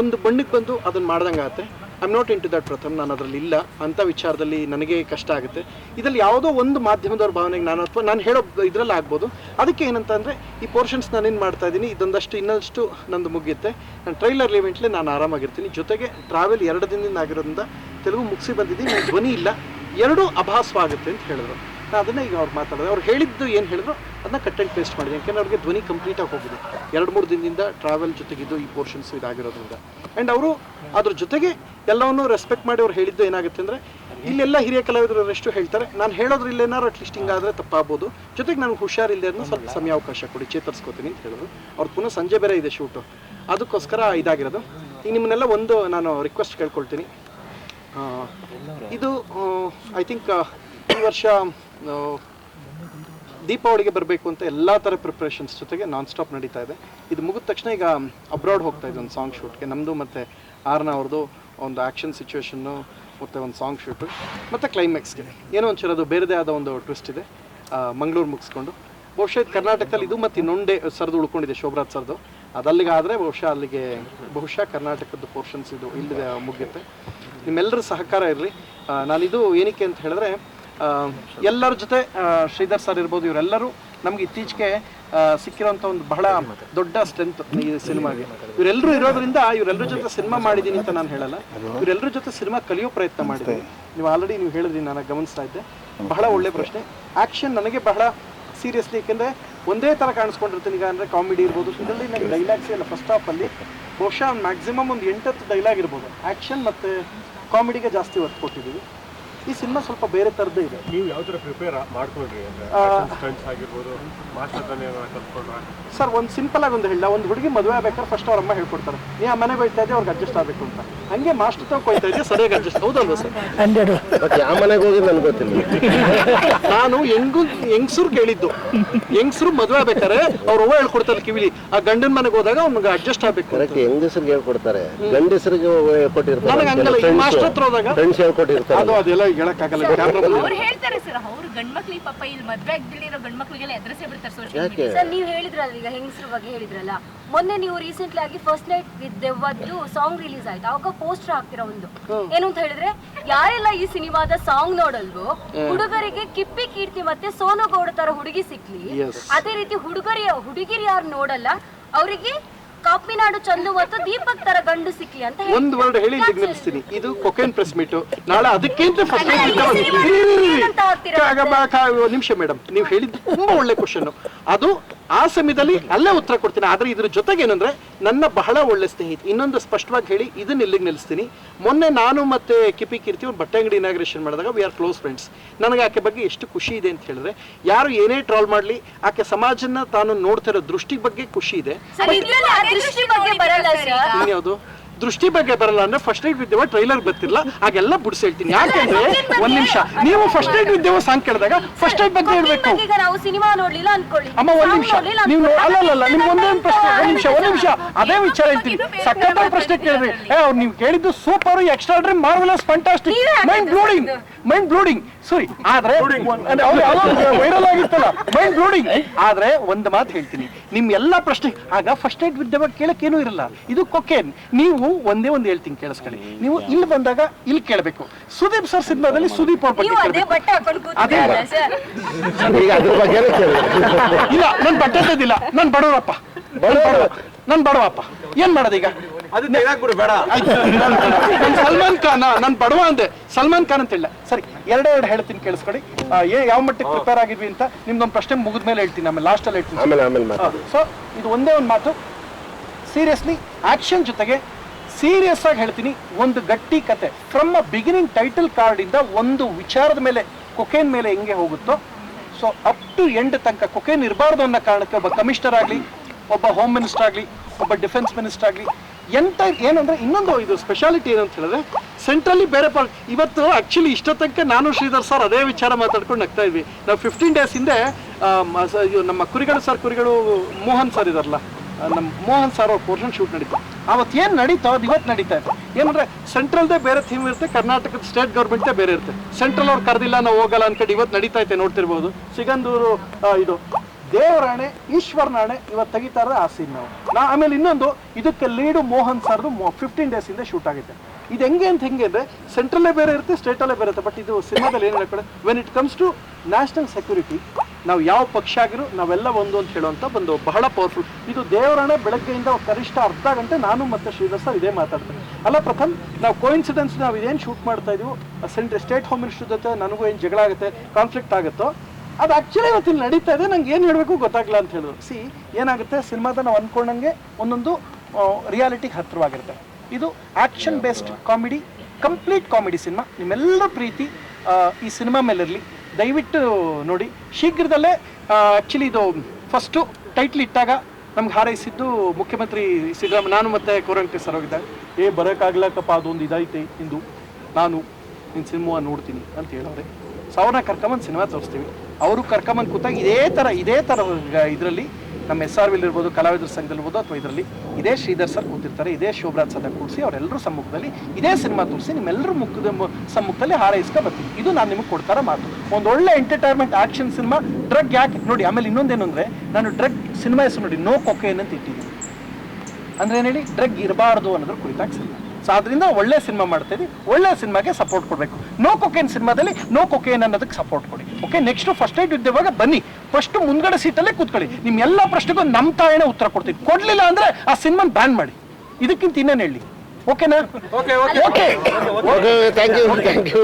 ಒಂದು ಬಣ್ಣಕ್ಕೆ ಬಂದು ಅದನ್ನು ಮಾಡ್ದಂಗೆ ಆಗುತ್ತೆ I not in to that Pratham ನಾನು ಅದರಲ್ಲಿ ಇಲ್ಲ. ಅಂಥ ವಿಚಾರದಲ್ಲಿ ನನಗೆ ಕಷ್ಟ ಆಗುತ್ತೆ. ಇದರಲ್ಲಿ ಯಾವುದೋ ಒಂದು ಮಾಧ್ಯಮದವ್ರ ಭಾವನೆಗೆ ನಾನು ಅಥವಾ ನಾನು ಹೇಳೋ ಇದರಲ್ಲಿ ಆಗ್ಬೋದು. ಅದಕ್ಕೆ ಏನಂತ ಅಂದರೆ, ಈ ಪೋರ್ಷನ್ಸ್ ನಾನೇನು ಮಾಡ್ತಾ ಇದ್ದೀನಿ. ಇದೊಂದಷ್ಟು ಇನ್ನಷ್ಟು ನಂದು ಮುಗಿಯುತ್ತೆ. ನಾನು ಟ್ರೈಲರ್ ಇವೆಂಟ್ಲಿ ನಾನು ಆರಾಮಾಗಿರ್ತೀನಿ. ಜೊತೆಗೆ ಟ್ರಾವೆಲ್ ಎರಡು ದಿನದಿಂದ ಆಗಿರೋದ್ರಿಂದ ತೆಲುಗು ಮುಗಿಸಿ ಬಂದಿದ್ದೀನಿ. ಧ್ವನಿ ಇಲ್ಲ. ಎರಡೂ ಅಭಾಸವಾಗುತ್ತೆ ಅಂತ ಹೇಳಿದ್ರು. ನಾನು ಅದನ್ನು ಈಗ ಅವ್ರು ಮಾತಾಡಿದೆ. ಅವ್ರು ಹೇಳಿದ್ದು ಏನು ಹೇಳಿದ್ರು ಅದನ್ನ ಕಟ್ ಆ್ಯಂಡ್ ಪೇಸ್ಟ್ ಮಾಡಿದೆ. ಯಾಕೆಂದ್ರೆ ಅವ್ರಿಗೆ ಧ್ವನಿ ಕಂಪ್ಲೀಟಾಗಿ ಹೋಗಿದೆ. ಎರಡು ಮೂರು ದಿನದಿಂದ ಟ್ರಾವೆಲ್ ಜೊತೆಗಿದ್ದು ಈ ಪೋರ್ಷನ್ಸ್ ಇದಾಗಿರೋದ್ರಿಂದ. ಆ್ಯಂಡ್ ಅವರು ಅದ್ರ ಜೊತೆಗೆ ಎಲ್ಲವನ್ನು ರೆಸ್ಪೆಕ್ಟ್ ಮಾಡಿ ಅವ್ರು ಹೇಳಿದ್ದು ಏನಾಗುತ್ತೆ ಅಂದರೆ, ಇಲ್ಲೆಲ್ಲ ಹಿರಿಯ ಕಲಾವಿದರು ಹೇಳ್ತಾರೆ. ನಾನು ಹೇಳೋದ್ರ ಇಲ್ಲೇನಾರು ಅಟ್ಲೀಸ್ಟ್ ಹಿಂಗಾದರೆ ತಪ್ಪಾಗ್ಬೋದು. ಜೊತೆಗೆ ನನಗೆ ಹುಷಾರಿಲ್ಲದೆ ಅಂದ್ರೆ ಸ್ವಲ್ಪ ಸಮಯ ಅವಕಾಶ ಕೊಡಿ, ಚೇತರಿಸ್ಕೋತೀನಿ ಅಂತ ಹೇಳಿದ್ರು. ಅವ್ರು ಪುನಃ ಸಂಜೆ ಬೇರೆ ಇದೆ ಶೂಟು ಅದಕ್ಕೋಸ್ಕರ ಇದಾಗಿರೋದು. ಈಗ ನಿಮ್ಮನ್ನೆಲ್ಲ ಒಂದು ನಾನು ರಿಕ್ವೆಸ್ಟ್ ಕೇಳ್ಕೊಳ್ತೀನಿ. ಇದು ಐ ಥಿಂಕ್ ಈ ವರ್ಷ ದೀಪಾವಳಿಗೆ ಬರಬೇಕು ಅಂತ ಎಲ್ಲ ಥರ ಪ್ರಿಪ್ರೇಷನ್ಸ್ ಜೊತೆಗೆ ನಾನ್ ಸ್ಟಾಪ್ ನಡೀತಾ ಇದೆ. ಇದು ಮುಗಿದ ತಕ್ಷಣ ಈಗ ಅಬ್ರಾಡ್ ಹೋಗ್ತಾ ಇದೆ ಒಂದು ಸಾಂಗ್ ಶೂಟ್ಗೆ ನಮ್ಮದು ಮತ್ತು ಆರ್ನ ಅವ್ರದ್ದು ಒಂದು ಆ್ಯಕ್ಷನ್ ಸಿಚುವೇಷನ್ನು ಮತ್ತು ಒಂದು ಸಾಂಗ್ ಶೂಟು ಮತ್ತು ಕ್ಲೈಮ್ಯಾಕ್ಸ್ಗೆ ಏನೋ ಒಂಚೂರು ಅದು ಬೇರೆದೇ ಆದ ಒಂದು ಟ್ವಿಸ್ಟ್ ಇದೆ. ಮಂಗಳೂರು ಮುಗಿಸ್ಕೊಂಡು. ಬಹುಶಃ ಕರ್ನಾಟಕದಲ್ಲಿ ಇದು ಮತ್ತು ಇನ್ನೊಂದೇ ಸರ್ದು ಉಳ್ಕೊಂಡಿದೆ ಶೋಭರಾಜ್ ಸರ್ದು. ಅದಲ್ಲಿಗೆ ಆದರೆ ಬಹುಶಃ ಅಲ್ಲಿಗೆ ಬಹುಶಃ ಕರ್ನಾಟಕದ ಪೋರ್ಷನ್ಸ್ ಇದು ಇಲ್ಲಿದೆ ಮುಗಿಯುತ್ತೆ. ನಿಮ್ಮೆಲ್ಲರ ಸಹಕಾರ ಇರಲಿ. ನಾನಿದು ಏನಕ್ಕೆ ಅಂತ ಹೇಳಿದ್ರೆ ಎಲ್ಲರ ಜೊತೆ ಶ್ರೀಧರ್ ಸರ್ ಇರ್ಬೋದು ಇವರೆಲ್ಲರೂ ನಮ್ಗೆ ಇತ್ತೀಚೆಗೆ ಸಿಕ್ಕಿರೋಂಥ ಒಂದು ಬಹಳ ದೊಡ್ಡ ಸ್ಟ್ರೆಂತ್ ಈ ಸಿನಿಮಾಗೆ. ಇವರೆಲ್ಲರೂ ಇರೋದ್ರಿಂದ ಇವರೆಲ್ಲರ ಜೊತೆ ಸಿನಿಮಾ ಮಾಡಿದ್ದೀನಿ ಅಂತ ನಾನು ಹೇಳಲ್ಲ. ಇವರೆಲ್ಲರ ಜೊತೆ ಸಿನಿಮಾ ಕಲಿಯೋ ಪ್ರಯತ್ನ ಮಾಡಿದ್ದೀನಿ ನೀವು ಆಲ್ರೆಡಿ ನೀವು ಹೇಳಿದ್ರಿ, ನಾನು ಗಮನಿಸ್ತಾ ಇದ್ದೆ. ಬಹಳ ಒಳ್ಳೆ ಪ್ರಶ್ನೆ. ಆ್ಯಕ್ಷನ್ ನನಗೆ ಬಹಳ ಸೀರಿಯಸ್ಲಿ ಏಕೆಂದರೆ ಒಂದೇ ಥರ ಕಾಣಿಸ್ಕೊಂಡಿರ್ತೀನಿ, ಈಗ ಅಂದರೆ ಕಾಮಿಡಿ ಇರ್ಬೋದು. ಇದರಲ್ಲಿ ನನಗೆ ಡೈಲಾಗ್ಸ್ ಎಲ್ಲ ಫಸ್ಟ್ ಹಾಫಲ್ಲಿ ಬಹುಶಃ ಮ್ಯಾಕ್ಸಿಮಮ್ ಒಂದು ಎಂಟತ್ತು ಡೈಲಾಗ್ ಇರ್ಬೋದು. ಆ್ಯಕ್ಷನ್ ಮತ್ತು ಕಾಮಿಡಿಗೆ ಜಾಸ್ತಿ ಒತ್ತು ಕೊಟ್ಟಿದ್ದೀವಿ. ಈ ಸಿನಿಮಾ ಸ್ವಲ್ಪ ಬೇರೆ ತರದ ಇದೆ. ನೀವು ಯಾವ ತರ ಪ್ರಿಪೇರ್ ಮಾಡ್ಕೊಂಡ್ರಿ ಅಂದ್ರೆ? ಸ್ಟಂಟ್ಸ್ ಆಗಿರ್ಬೋದು ಸರ್ ಒಂದು ಸಿಂಪಲ್ ಆಗಿ ಒಂದು ಹೇಳ. ಒಂದು ಹುಡುಗಿ ಮದುವೆ ಆಗ್ಬೇಕಾದ್ರೆ ಫಸ್ಟ್ ಅವ್ರ ಅಮ್ಮ ಹೇಳ್ಕೊಡ್ತಾರೆ. ನೀ ಆ ಮನೆ ಬೈತಾ ಇದ್ದೆ ಅವ್ರಿಗೆ ಅಡ್ಜಸ್ಟ್ ಆಗಬೇಕು ಅಂತ. ಹಂಗೆ ಮಾಸ್ಟರ್ ತಗೊಂಡು ಕೊಯ್ತಾ ಇದ್ದೆ ಸರಿಯಾಗಿ ಅಡ್ಜಸ್ಟ್ ಹೌದಲ್ವ ಸರ್? ಹಂಡ್ರೆಡ್. ಬಟ್ ಯಾವ ಮನೆಗೆ ಹೋಗಿ ನನ್ಗೆ ಗೊತ್ತಿಲ್ಲ. ನಾನು ಹೆಂಗು ಹೆಂಗಸರು ಕೇಳಿದ್ದು. ಹೆಂಗಸರು ಮದುವೆ ಆಗ್ಬೇಕಾದ್ರೆ ಅವ್ರ ಅವ್ವ ಹೇಳ್ಕೊಡ್ತಾರೆ ಕಿವಿಲಿ. ಆ ಗಂಡನ ಮನೆಗೆ ಹೋದಾಗ ಅವ್ನಿಗೆ ಅಡ್ಜಸ್ಟ್ ಆಗಬೇಕು ಕರೆಕ್ಟ್ ಹೆಂಗಸರಿಗೆ ಹೇಳ್ಕೊಡ್ತಾರೆ. ಗಂಡಸರಿಗೆ ನನಗೆ ಹಂಗಲ್ಲ. ಈ ಮಾಸ್ಟರ್ ಹತ್ರ ಹೋದಾಗ ಫ್ರೆಂಡ್ಸ್ ಹೇಳ್ಕೊಟ್ಟಿರ್ತಾರೆ. ಅದು ಅದೆಲ್ಲ ಹೇಳಕ್ಕಾಗಲ್ಲ. ಕ್ಯಾಮ್ರಾ ಅವ್ರು ಹೇಳ್ತಾರೆ ಸರ್ ಅವ್ರು ಗಂಡ್ಮಕ್ಳಿಗೆ ಪಾಪ ಇಲ್ಲಿ ಮದ್ವೆ ಆಗ್ದಿರೋ ಗಂಡ್ಮಕ್ಳಿಗೆಲ್ಲ ಎದುರಿಸೇ ಬಿಡ್ತಾರೆ ಸೋಶಿಯಲ್ ಸರ್ ನೀವು ಹೇಳಿದ್ರಲ್ಲ ಈಗ ಹೆಂಗಸ್ರ ಬಗ್ಗೆ ಹೇಳಿದ್ರಲ್ಲ. ಮೊನ್ನೆ ನೀವು ರೀಸೆಂಟ್ಲಿ ಆಗಿ ಫಸ್ಟ್ ನೈಟ್ ವಿತ್ ದೆವ್ವದ್ದು ಸಾಂಗ್ ರಿಲೀಸ್ ಆಯ್ತು. ಅವಾಗ ಪೋಸ್ಟರ್ ಹಾಕ್ತಿರೋ ಒಂದು? ಏನು ಅಂತ ಹೇಳಿದ್ರೆ ಯಾರೆಲ್ಲ ಈ ಸಿನಿಮಾದ ಸಾಂಗ್ ನೋಡಲ್ವೋ ಹುಡುಗರಿಗೆ ಕಿಪ್ಪಿ ಕೀರ್ತಿ ಮತ್ತೆ ಸೋನು ಗೌಡ ತರ ಹುಡುಗಿ ಸಿಕ್ಲಿ. ಅದೇ ರೀತಿ ಹುಡುಗರಿ ಹುಡುಗಿರಿ ಯಾರು ನೋಡಲ್ಲ ಅವರಿಗೆ ಕಾಪಿನಾಡು ಚಂದು ಮತ್ತು ದೀಪಕ್ ತರ ಗಂಡು ಸಿಕ್ಲಿ ಅಂತ ಹೇಳಿ ಒಂದು ವರ್ಡ್ ಹೇಳಿ ಯಾಕೆ? ನಿಲ್ಲಿಸ್ತೀನಿ ಇದು ಕೊಕೇನ್ ಪ್ರೆಸ್ ಮೀಟು. ನಾಳೆ ಅದಕ್ಕಿಂತ ನಿಮಿಷ ಮೇಡಮ್. ನೀವು ಹೇಳಿದ್ದು ತುಂಬಾ ಒಳ್ಳೆ ಕ್ವಶನ್ ಅದು ಆ ಸಮಯದಲ್ಲಿ ಅಲ್ಲೇ ಉತ್ತರ ಕೊಡ್ತೀನಿ. ಆದರೆ ಇದ್ರ ಜೊತೆಗೆ ಏನಂದ್ರೆ ನನ್ನ ಬಹಳ ಒಳ್ಳೆ ಸ್ನೇಹಿತ ಇನ್ನೊಂದು ಸ್ಪಷ್ಟವಾಗಿ ಹೇಳಿ ಇದನ್ನ ಇಲ್ಲಿಗೆ ನಿಲ್ಲಿಸ್ತೀನಿ. ಮೊನ್ನೆ ನಾನು ಮತ್ತೆ ಕಿಪಿ ಕೀರ್ತಿ ಅವ್ರು ಬಟ್ಟೆ ಅಂಗಡಿ ಇನಾಗ್ರೇಷನ್ ಮಾಡಿದಾಗ ವಿ ಆರ್ ಕ್ಲೋಸ್ ಫ್ರೆಂಡ್ಸ್ ನನಗೆ ಆಕೆ ಬಗ್ಗೆ ಎಷ್ಟು ಖುಷಿ ಇದೆ ಅಂತ ಹೇಳಿದ್ರೆ ಯಾರು ಏನೇ ಟ್ರಾಲ್ ಮಾಡಲಿ ಆಕೆ ಸಮಾಜನ ತಾನು ನೋಡ್ತಿರೋ ದೃಷ್ಟಿ ಬಗ್ಗೆ ಖುಷಿ ಇದೆ. ಇನ್ಯಾವುದು? ದೃಷ್ಟಿ ಬಗ್ಗೆ ಬರಲ್ಲ ಅಂದ್ರೆ ಫಸ್ಟ್ ಏಡ್ ವಿದ್ಯವ ಟ್ರೈಲರ್ ಗೊತ್ತಿಲ್ಲ. ಹಾಗೆಲ್ಲ ಬಿಡಿಸಿ ಹೇಳ್ತೀನಿ. ಯಾಕೆಂದ್ರೆ ಒಂದ್ ನಿಮಿಷ. ನೀವು ಫಸ್ಟ್ ಏಡ್ ವಿದ್ಯವ ಸಾಂಗ್ ಕೇಳಿದಾಗ ಫಸ್ಟ್ ಏಡ್ ಬಗ್ಗೆ ಹೇಳ್ಬೇಕು. ಈಗ ನಾವು ಸಿನಿಮಾ ನೋಡ್ಲಿಲ್ಲ ಅನ್ಕೊಳ್ಳಿ. ಅಮ್ಮ ಒಂದ್ ನಿಮಿಷ. ನೀವು ಅಲ್ಲಲ್ಲ ಅಲ್ಲ ಅಲ್ಲ ಅಲ್ಲ ನಿಮ್ಗೆ ಒಂದೇ ಪ್ರಶ್ನೆ ಒಂದ್ ನಿಮಿಷ ಒಂದ್ ನಿಮಿಷ. ಅದೇ ವಿಚಾರ ಹೇಳ್ತೀನಿ. ಸಖತ್ತಾಗಿ ಪ್ರಶ್ನೆ ಕೇಳಿದ್ರಿ. ಏ ಅವ್ರು ನೀವು ಕೇಳಿದ್ದು ಸೂಪರ್ ಎಕ್ಸ್ಟ್ರಾಡ್ರಿ ಮಾರ್ವೆಲಸ್ ಫಂಟಾಸ್ಟಿಕ್ ನೀವೇ ಮೈಂಡ್ ಬ್ಲೂಡಿಂಗ್ ಮೈಂಡ್ ಬ್ಲೂಡಿಂಗ್ ಸಾರಿ ಆದ್ರೆ ವೈರಲ್ ಆಗಿತ್ತಲ್ಲ. ಮೈಂಡ್ ಬ್ಲೂಡಿಂಗ್ ಆದ್ರೆ ಒಂದು ಮಾತು ಹೇಳ್ತೀನಿ. ನಿಮ್ ಎಲ್ಲಾ ಪ್ರಶ್ನೆ ಆಗ ಫಸ್ಟ್ ಏಡ್ ವಿದ್ಯೆ ಕೇಳಕ್ ಏನೂ ಇರಲ್ಲ. ಇದು ಕೊಕೇನ್. ನೀವು ಒಂದೇ ಒಂದು ಹೇಳ್ತೀನಿ ಕೇಳಿಸ್ಕೊಳ್ಳಿ. ನೀವು ಇಲ್ಲಿ ಬಂದಾಗ ಇಲ್ಲಿ ಕೇಳಬೇಕು. ಸುದೀಪ್ ಸರ್ ಸಿನಿಮಾದಲ್ಲಿ ಸುದೀಪ್ ಅವ್ರ ಬಗ್ಗೆ ನೀವು ಅದೇ ಇಲ್ಲ ನನ್ ಬಟ್ಟೆ ತೆಗ್ದಿಲ್ಲ. ನನ್ ಬಡವರಪ್ಪ. ಬಡವ ನನ್ ಬಡವಪ್ಪ ಏನ್ ಮಾಡೋದೀಗ ಅದು ತೆಗ್ದಾಕ್ಬಿಡು ಬೇಡ. ನನ್ ಸಲ್ಮಾನ್ ಖಾನ್ ನನ್ ಬಡವ ಅಂದೆ. ಸಲ್ಮಾನ್ ಖಾನ್ ಅಂತ ಇಲ್ಲ ಸರಿ ಎರಡೇ ಎರಡು ಹೇಳ್ತೀನಿ ಕೇಳಿಸ್ಕೊಡಿ ಆ, ಏ ಯಾವ ಮಟ್ಟಿಗೆ ಪ್ರಿಪೇರ್ ಆಗಿದ್ವಿ ಅಂತ ನಿಮ್ದೊಂದು ಪ್ರಶ್ನೆ ಮುಗಿದ್ಮೇಲೆ ಹೇಳ್ತೀನಿ ಆಮೇಲೆ ಲಾಸ್ಟ್ ಅಲ್ಲಿ ಹೇಳ್ತೀನಿ. ಆಮೇಲೆ ಆಮೇಲೆ ಮಾತು ಸೊ ಇದು ಒಂದೇ ಒಂದು ಮಾತು. ಸೀರಿಯಸ್ಲಿ ಆಕ್ಷನ್ ಜೊತೆಗೆ ಸೀರಿಯಸ್ ಆಗಿ ಹೇಳ್ತೀನಿ ಒಂದು ಗಟ್ಟಿ ಕತೆ. From a beginning title card ಇಂದ ಒಂದು ವಿಚಾರದ ಮೇಲೆ ಕೊಕೇನ್ ಮೇಲೆ ಹೆಂಗೆ ಹೋಗುತ್ತೋ ಸೊ ಅಪ್ ಟು ಎಂಡ್ ತನಕ ಕೊಕೇನ್ ಇರಬಾರ್ದು ಅನ್ನೋ ಕಾರಣಕ್ಕೆ ಒಬ್ಬ ಕಮಿಷನರ್ ಆಗಲಿ ಒಬ್ಬ ಹೋಮ್ ಮಿನಿಸ್ಟರ್ ಆಗಲಿ ಒಬ್ಬ ಡಿಫೆನ್ಸ್ ಮಿನಿಸ್ಟರ್ ಆಗಲಿ ಎಂತ ಏನಂದ್ರೆ ಇನ್ನೊಂದು ಇದು ಸ್ಪೆಷಾಲಿಟಿ ಏನಂತ ಹೇಳಿದ್ರೆ ಸೆಂಟ್ರಲ್ಲಿ ಬೇರೆ ಪಾರ್ಟ್ ಇವತ್ತು ಆಕ್ಚುಲಿ ಇಷ್ಟ ನಾನು ಶ್ರೀಧರ್ ಸರ್ ಅದೇ ವಿಚಾರ ಮಾತಾಡ್ಕೊಂಡು ನಗ್ತಾ ಇದ್ವಿ. ನಾವು ಫಿಫ್ಟೀನ್ ಡೇಸ್ ಹಿಂದೆ ನಮ್ಮ ಕುರಿಗಳು ಸರ್ ಕುರಿಗಳು ಮೋಹನ್ ಸರ್ ಇದಾರಲ್ಲ ನಮ್ಮ ಮೋಹನ್ ಸರ್ ಅವ್ರ ಪೋರ್ಷನ್ ಶೂಟ್ ನಡೀತು. ಅವತ್ತು ಏನು ನಡೀತೋ ಅದು ಇವತ್ತು ನಡೀತಾ ಇದೆ. ಏನಂದ್ರೆ ಸೆಂಟ್ರಲ್ದೇ ಬೇರೆ ಥೀಮ್ ಇರುತ್ತೆ, ಕರ್ನಾಟಕದ ಸ್ಟೇಟ್ ಗೌರ್ಮೆಂಟ್ದೇ ಬೇರೆ ಇರುತ್ತೆ. ಸೆಂಟ್ರಲ್ ಅವ್ರು ಕರೆದಿಲ್ಲ, ನಾವು ಹೋಗಲ್ಲ ಅನ್ಕೊಂಡು ಇವತ್ತು ನಡೀತಾ ಇದೆ ನೋಡ್ತಿರ್ಬೋದು. ಸಿಗಂದೂರು ಆ, ಹಣೆ ಈಶ್ವರನ ಹಣೆ ಇವತ್ತು ತೆಗಿತಾ ಇರೋದು ಆ ಸೀನ್ ನಾವು. ನಾ ಆಮೇಲೆ ಇನ್ನೊಂದು ಇದಕ್ಕೆ ಲೀಡು ಮೋಹನ್ ಸರ್ದು ಫಿಫ್ಟೀನ್ ಡೇಸ್ ಇಂದ ಶೂಟ್ ಆಗಿದೆ ಇದು ಹೆಂಗೆ ಅಂತ ಹೆಂಗೆ ಅಂದ್ರೆ ಸೆಂಟ್ರಲ್ಲೇ ಬೇರೆ ಇರುತ್ತೆ ಸ್ಟೇಟಲ್ಲೇ ಬೇರೆ ಇರುತ್ತೆ ಬಟ್ ಇದು ಸಿನಿಮಾದಲ್ಲಿ ಏನು ಹೇಳ್ಕೊಳ್ಳಿ when it comes to national security ನಾವು ಯಾವ ಪಕ್ಷ ಆಗಿರೋ ನಾವೆಲ್ಲ ಒಂದು ಅಂತ ಹೇಳುವಂಥ ಒಂದು ಬಹಳ ಪವರ್ಫುಲ್ ಇದು ದೇವರಾಣೆ ಬೆಳಗ್ಗೆಯಿಂದ ಕನಿಷ್ಠ ಅರ್ಧ ಗಂಟೆ ನಾನು ಮತ್ತೆ ಶ್ರೀಧರ್ ಇದೇ ಮಾತಾಡ್ತೀನಿ. ಅಲ್ಲ ಪ್ರಥಮ್ ನಾವು ಕೋಇನ್ಸಿಡೆನ್ಸ್ ನಾವು ಇದೇನು ಶೂಟ್ ಮಾಡ್ತಾ ಇದೀವಿ ಸ್ಟೇಟ್ ಹೋಮ್ ಮಿನಿಸ್ಟರ್ ಜೊತೆ ನನಗೂ ಏನು ಜಗಳ ಆಗುತ್ತೆ ಕಾನ್ಫ್ಲಿಕ್ಟ್ ಆಗುತ್ತೋ ಅದು ಆಕ್ಚುಲಿ ಇವತ್ತು ಇಲ್ಲಿ ನಡೀತಾ ಇದೆ, ನಂಗೆ ಏನು ಹೇಳಬೇಕು ಗೊತ್ತಾಗಲ್ಲ ಅಂತ ಹೇಳಿದ್ರು. ಸಿ ಏನಾಗುತ್ತೆ, ಸಿನಿಮಾದ ನಾವು ಅಂದ್ಕೊಂಡಂಗೆ ಒಂದೊಂದು ರಿಯಾಲಿಟಿಗೆ ಹತ್ತಿರವಾಗಿರುತ್ತೆ. ಇದು action based comedy complete comedy cinema ನಿಮ್ಮೆಲ್ಲ ಪ್ರೀತಿ ಈ ಸಿನಿಮಾ ಮೇಲಿರಲಿ. ದಯವಿಟ್ಟು ನೋಡಿ, ಶೀಘ್ರದಲ್ಲೇ ಆ್ಯಕ್ಚುಲಿ ಇದು ಫಸ್ಟು ಟೈಟ್ಲ್ ಇಟ್ಟಾಗ ನಮ್ಗೆ ಹಾರೈಸಿದ್ದು ಮುಖ್ಯಮಂತ್ರಿ ಸಿದ್ದರಾಮ ನಾನು ಮತ್ತೆ ಕೋರಂಟಿ ಸರ್ ಹೋಗಿದ್ದೆ ಏ, ಬರೋಕ್ಕಾಗ್ಲಕ್ಕಪ್ಪ, ಅದೊಂದು ಇದೈತೆ ಇಂದು. ನಾನು ನಿನ್ನ ಸಿನಿಮಾ ನೋಡ್ತೀನಿ ಅಂತ ಹೇಳೋರೆ. ಅವ್ರನ್ನ ಕರ್ಕೊಂಬಂದು ಸಿನಿಮಾ ತೋರಿಸ್ತೀವಿ. ಅವರು ಕರ್ಕೊಂಬಂದು ಕೂತಾಗ ಇದೇ ಥರ ಇದೇ ಥರ ಇದರಲ್ಲಿ ನಮ್ಮ ಎಸ್ ಆರ್ ವಿಲ್ ಇರ್ಬೋದು, ಕಲಾವಿದರ ಸಂಘದಲ್ಲಿರ್ಬೋದು ಅಥವಾ ಇದರಲ್ಲಿ ಇದೇ ಶ್ರೀಧರ್ ಸರ್ ಕೂತಿರ್ತಾರೆ, ಇದೇ ಶೋಭರಾಜ್ ಸದ ಕೂಡಿಸಿ ಅವರೆಲ್ಲರೂ ಸಮ್ಮುಖದಲ್ಲಿ ಇದೇ ಸಿನಿಮಾ ತೋರಿಸಿ ನಿಮ್ಮೆಲ್ಲರೂ ಮುಖದ ಸಮ್ಮುಖದಲ್ಲಿ ಹಾರೈಸ್ಕೊ ಬರ್ತೀವಿ. ಇದು ನಾನು ನಿಮಗೆ ಕೊಡ್ತಾರ ಮಾತು. ಒಂದು ಒಳ್ಳೆ ಎಂಟರ್ಟೈನ್ಮೆಂಟ್ ಆಕ್ಷನ್ ಸಿನಿಮಾ ಡ್ರಗ್ ಯಾಕೆ? ನೋಡಿ, ಆಮೇಲೆ ಇನ್ನೊಂದೇನು ಅಂದರೆ ನಾನು ಡ್ರಗ್ ಸಿನಿಮಾ ಹೆಸರು ನೋಡಿ, ನೋ ಕೊಕೇನ್ ಅಂತ ಇಟ್ಟಿದ್ದೀನಿ. ಅಂದ್ರೆ ಏನು ಹೇಳಿ ಡ್ರಗ್ ಇರಬಾರ್ದು ಅನ್ನೋದ್ರ ಕುರಿತಾಗಿ ಸಿನಿಮಾ. ಸೊ ಅದರಿಂದ ಒಳ್ಳೆ ಸಿನಿಮಾ ಮಾಡ್ತೀವಿ ಒಳ್ಳೆ ಸಿನಿಮಾಗೆ ಸಪೋರ್ಟ್ ಕೊಡಬೇಕು. ನೋ ಕೊಕೇನ್ ಸಿನಿಮಾದಲ್ಲಿ ನೋ ಕೊಕೇನ್ ಅನ್ನೋದಕ್ಕೆ ಸಪೋರ್ಟ್ ಕೊಡಿ. ಓಕೆ ನೆಕ್ಸ್ಟ್ ಫಸ್ಟ್ ಏಡ್ ಇದ್ದವಾಗ ಬನ್ನಿ. ಫಸ್ಟ್ ಮುಂದ್ಗಡೆ ಸೀಟಲ್ಲೇ ಕೂತ್ಕೊಳ್ಳಿ. ನಿಮ್ಮ ಎಲ್ಲ ಪ್ರಶ್ನೆಗೂ ನಮ್ಮ ತಾಯಿನೇ ಉತ್ತರ ಕೊಡ್ತೀನಿ. ಕೊಡಲಿಲ್ಲ ಅಂದ್ರೆ ಆ ಸಿನಿಮಾ ಬ್ಯಾನ್ ಮಾಡಿ. ಇದಕ್ಕಿಂತ ಇನ್ನೇನು ಹೇಳಿ? ಓಕೆನಾ okay okay okay thank you thank you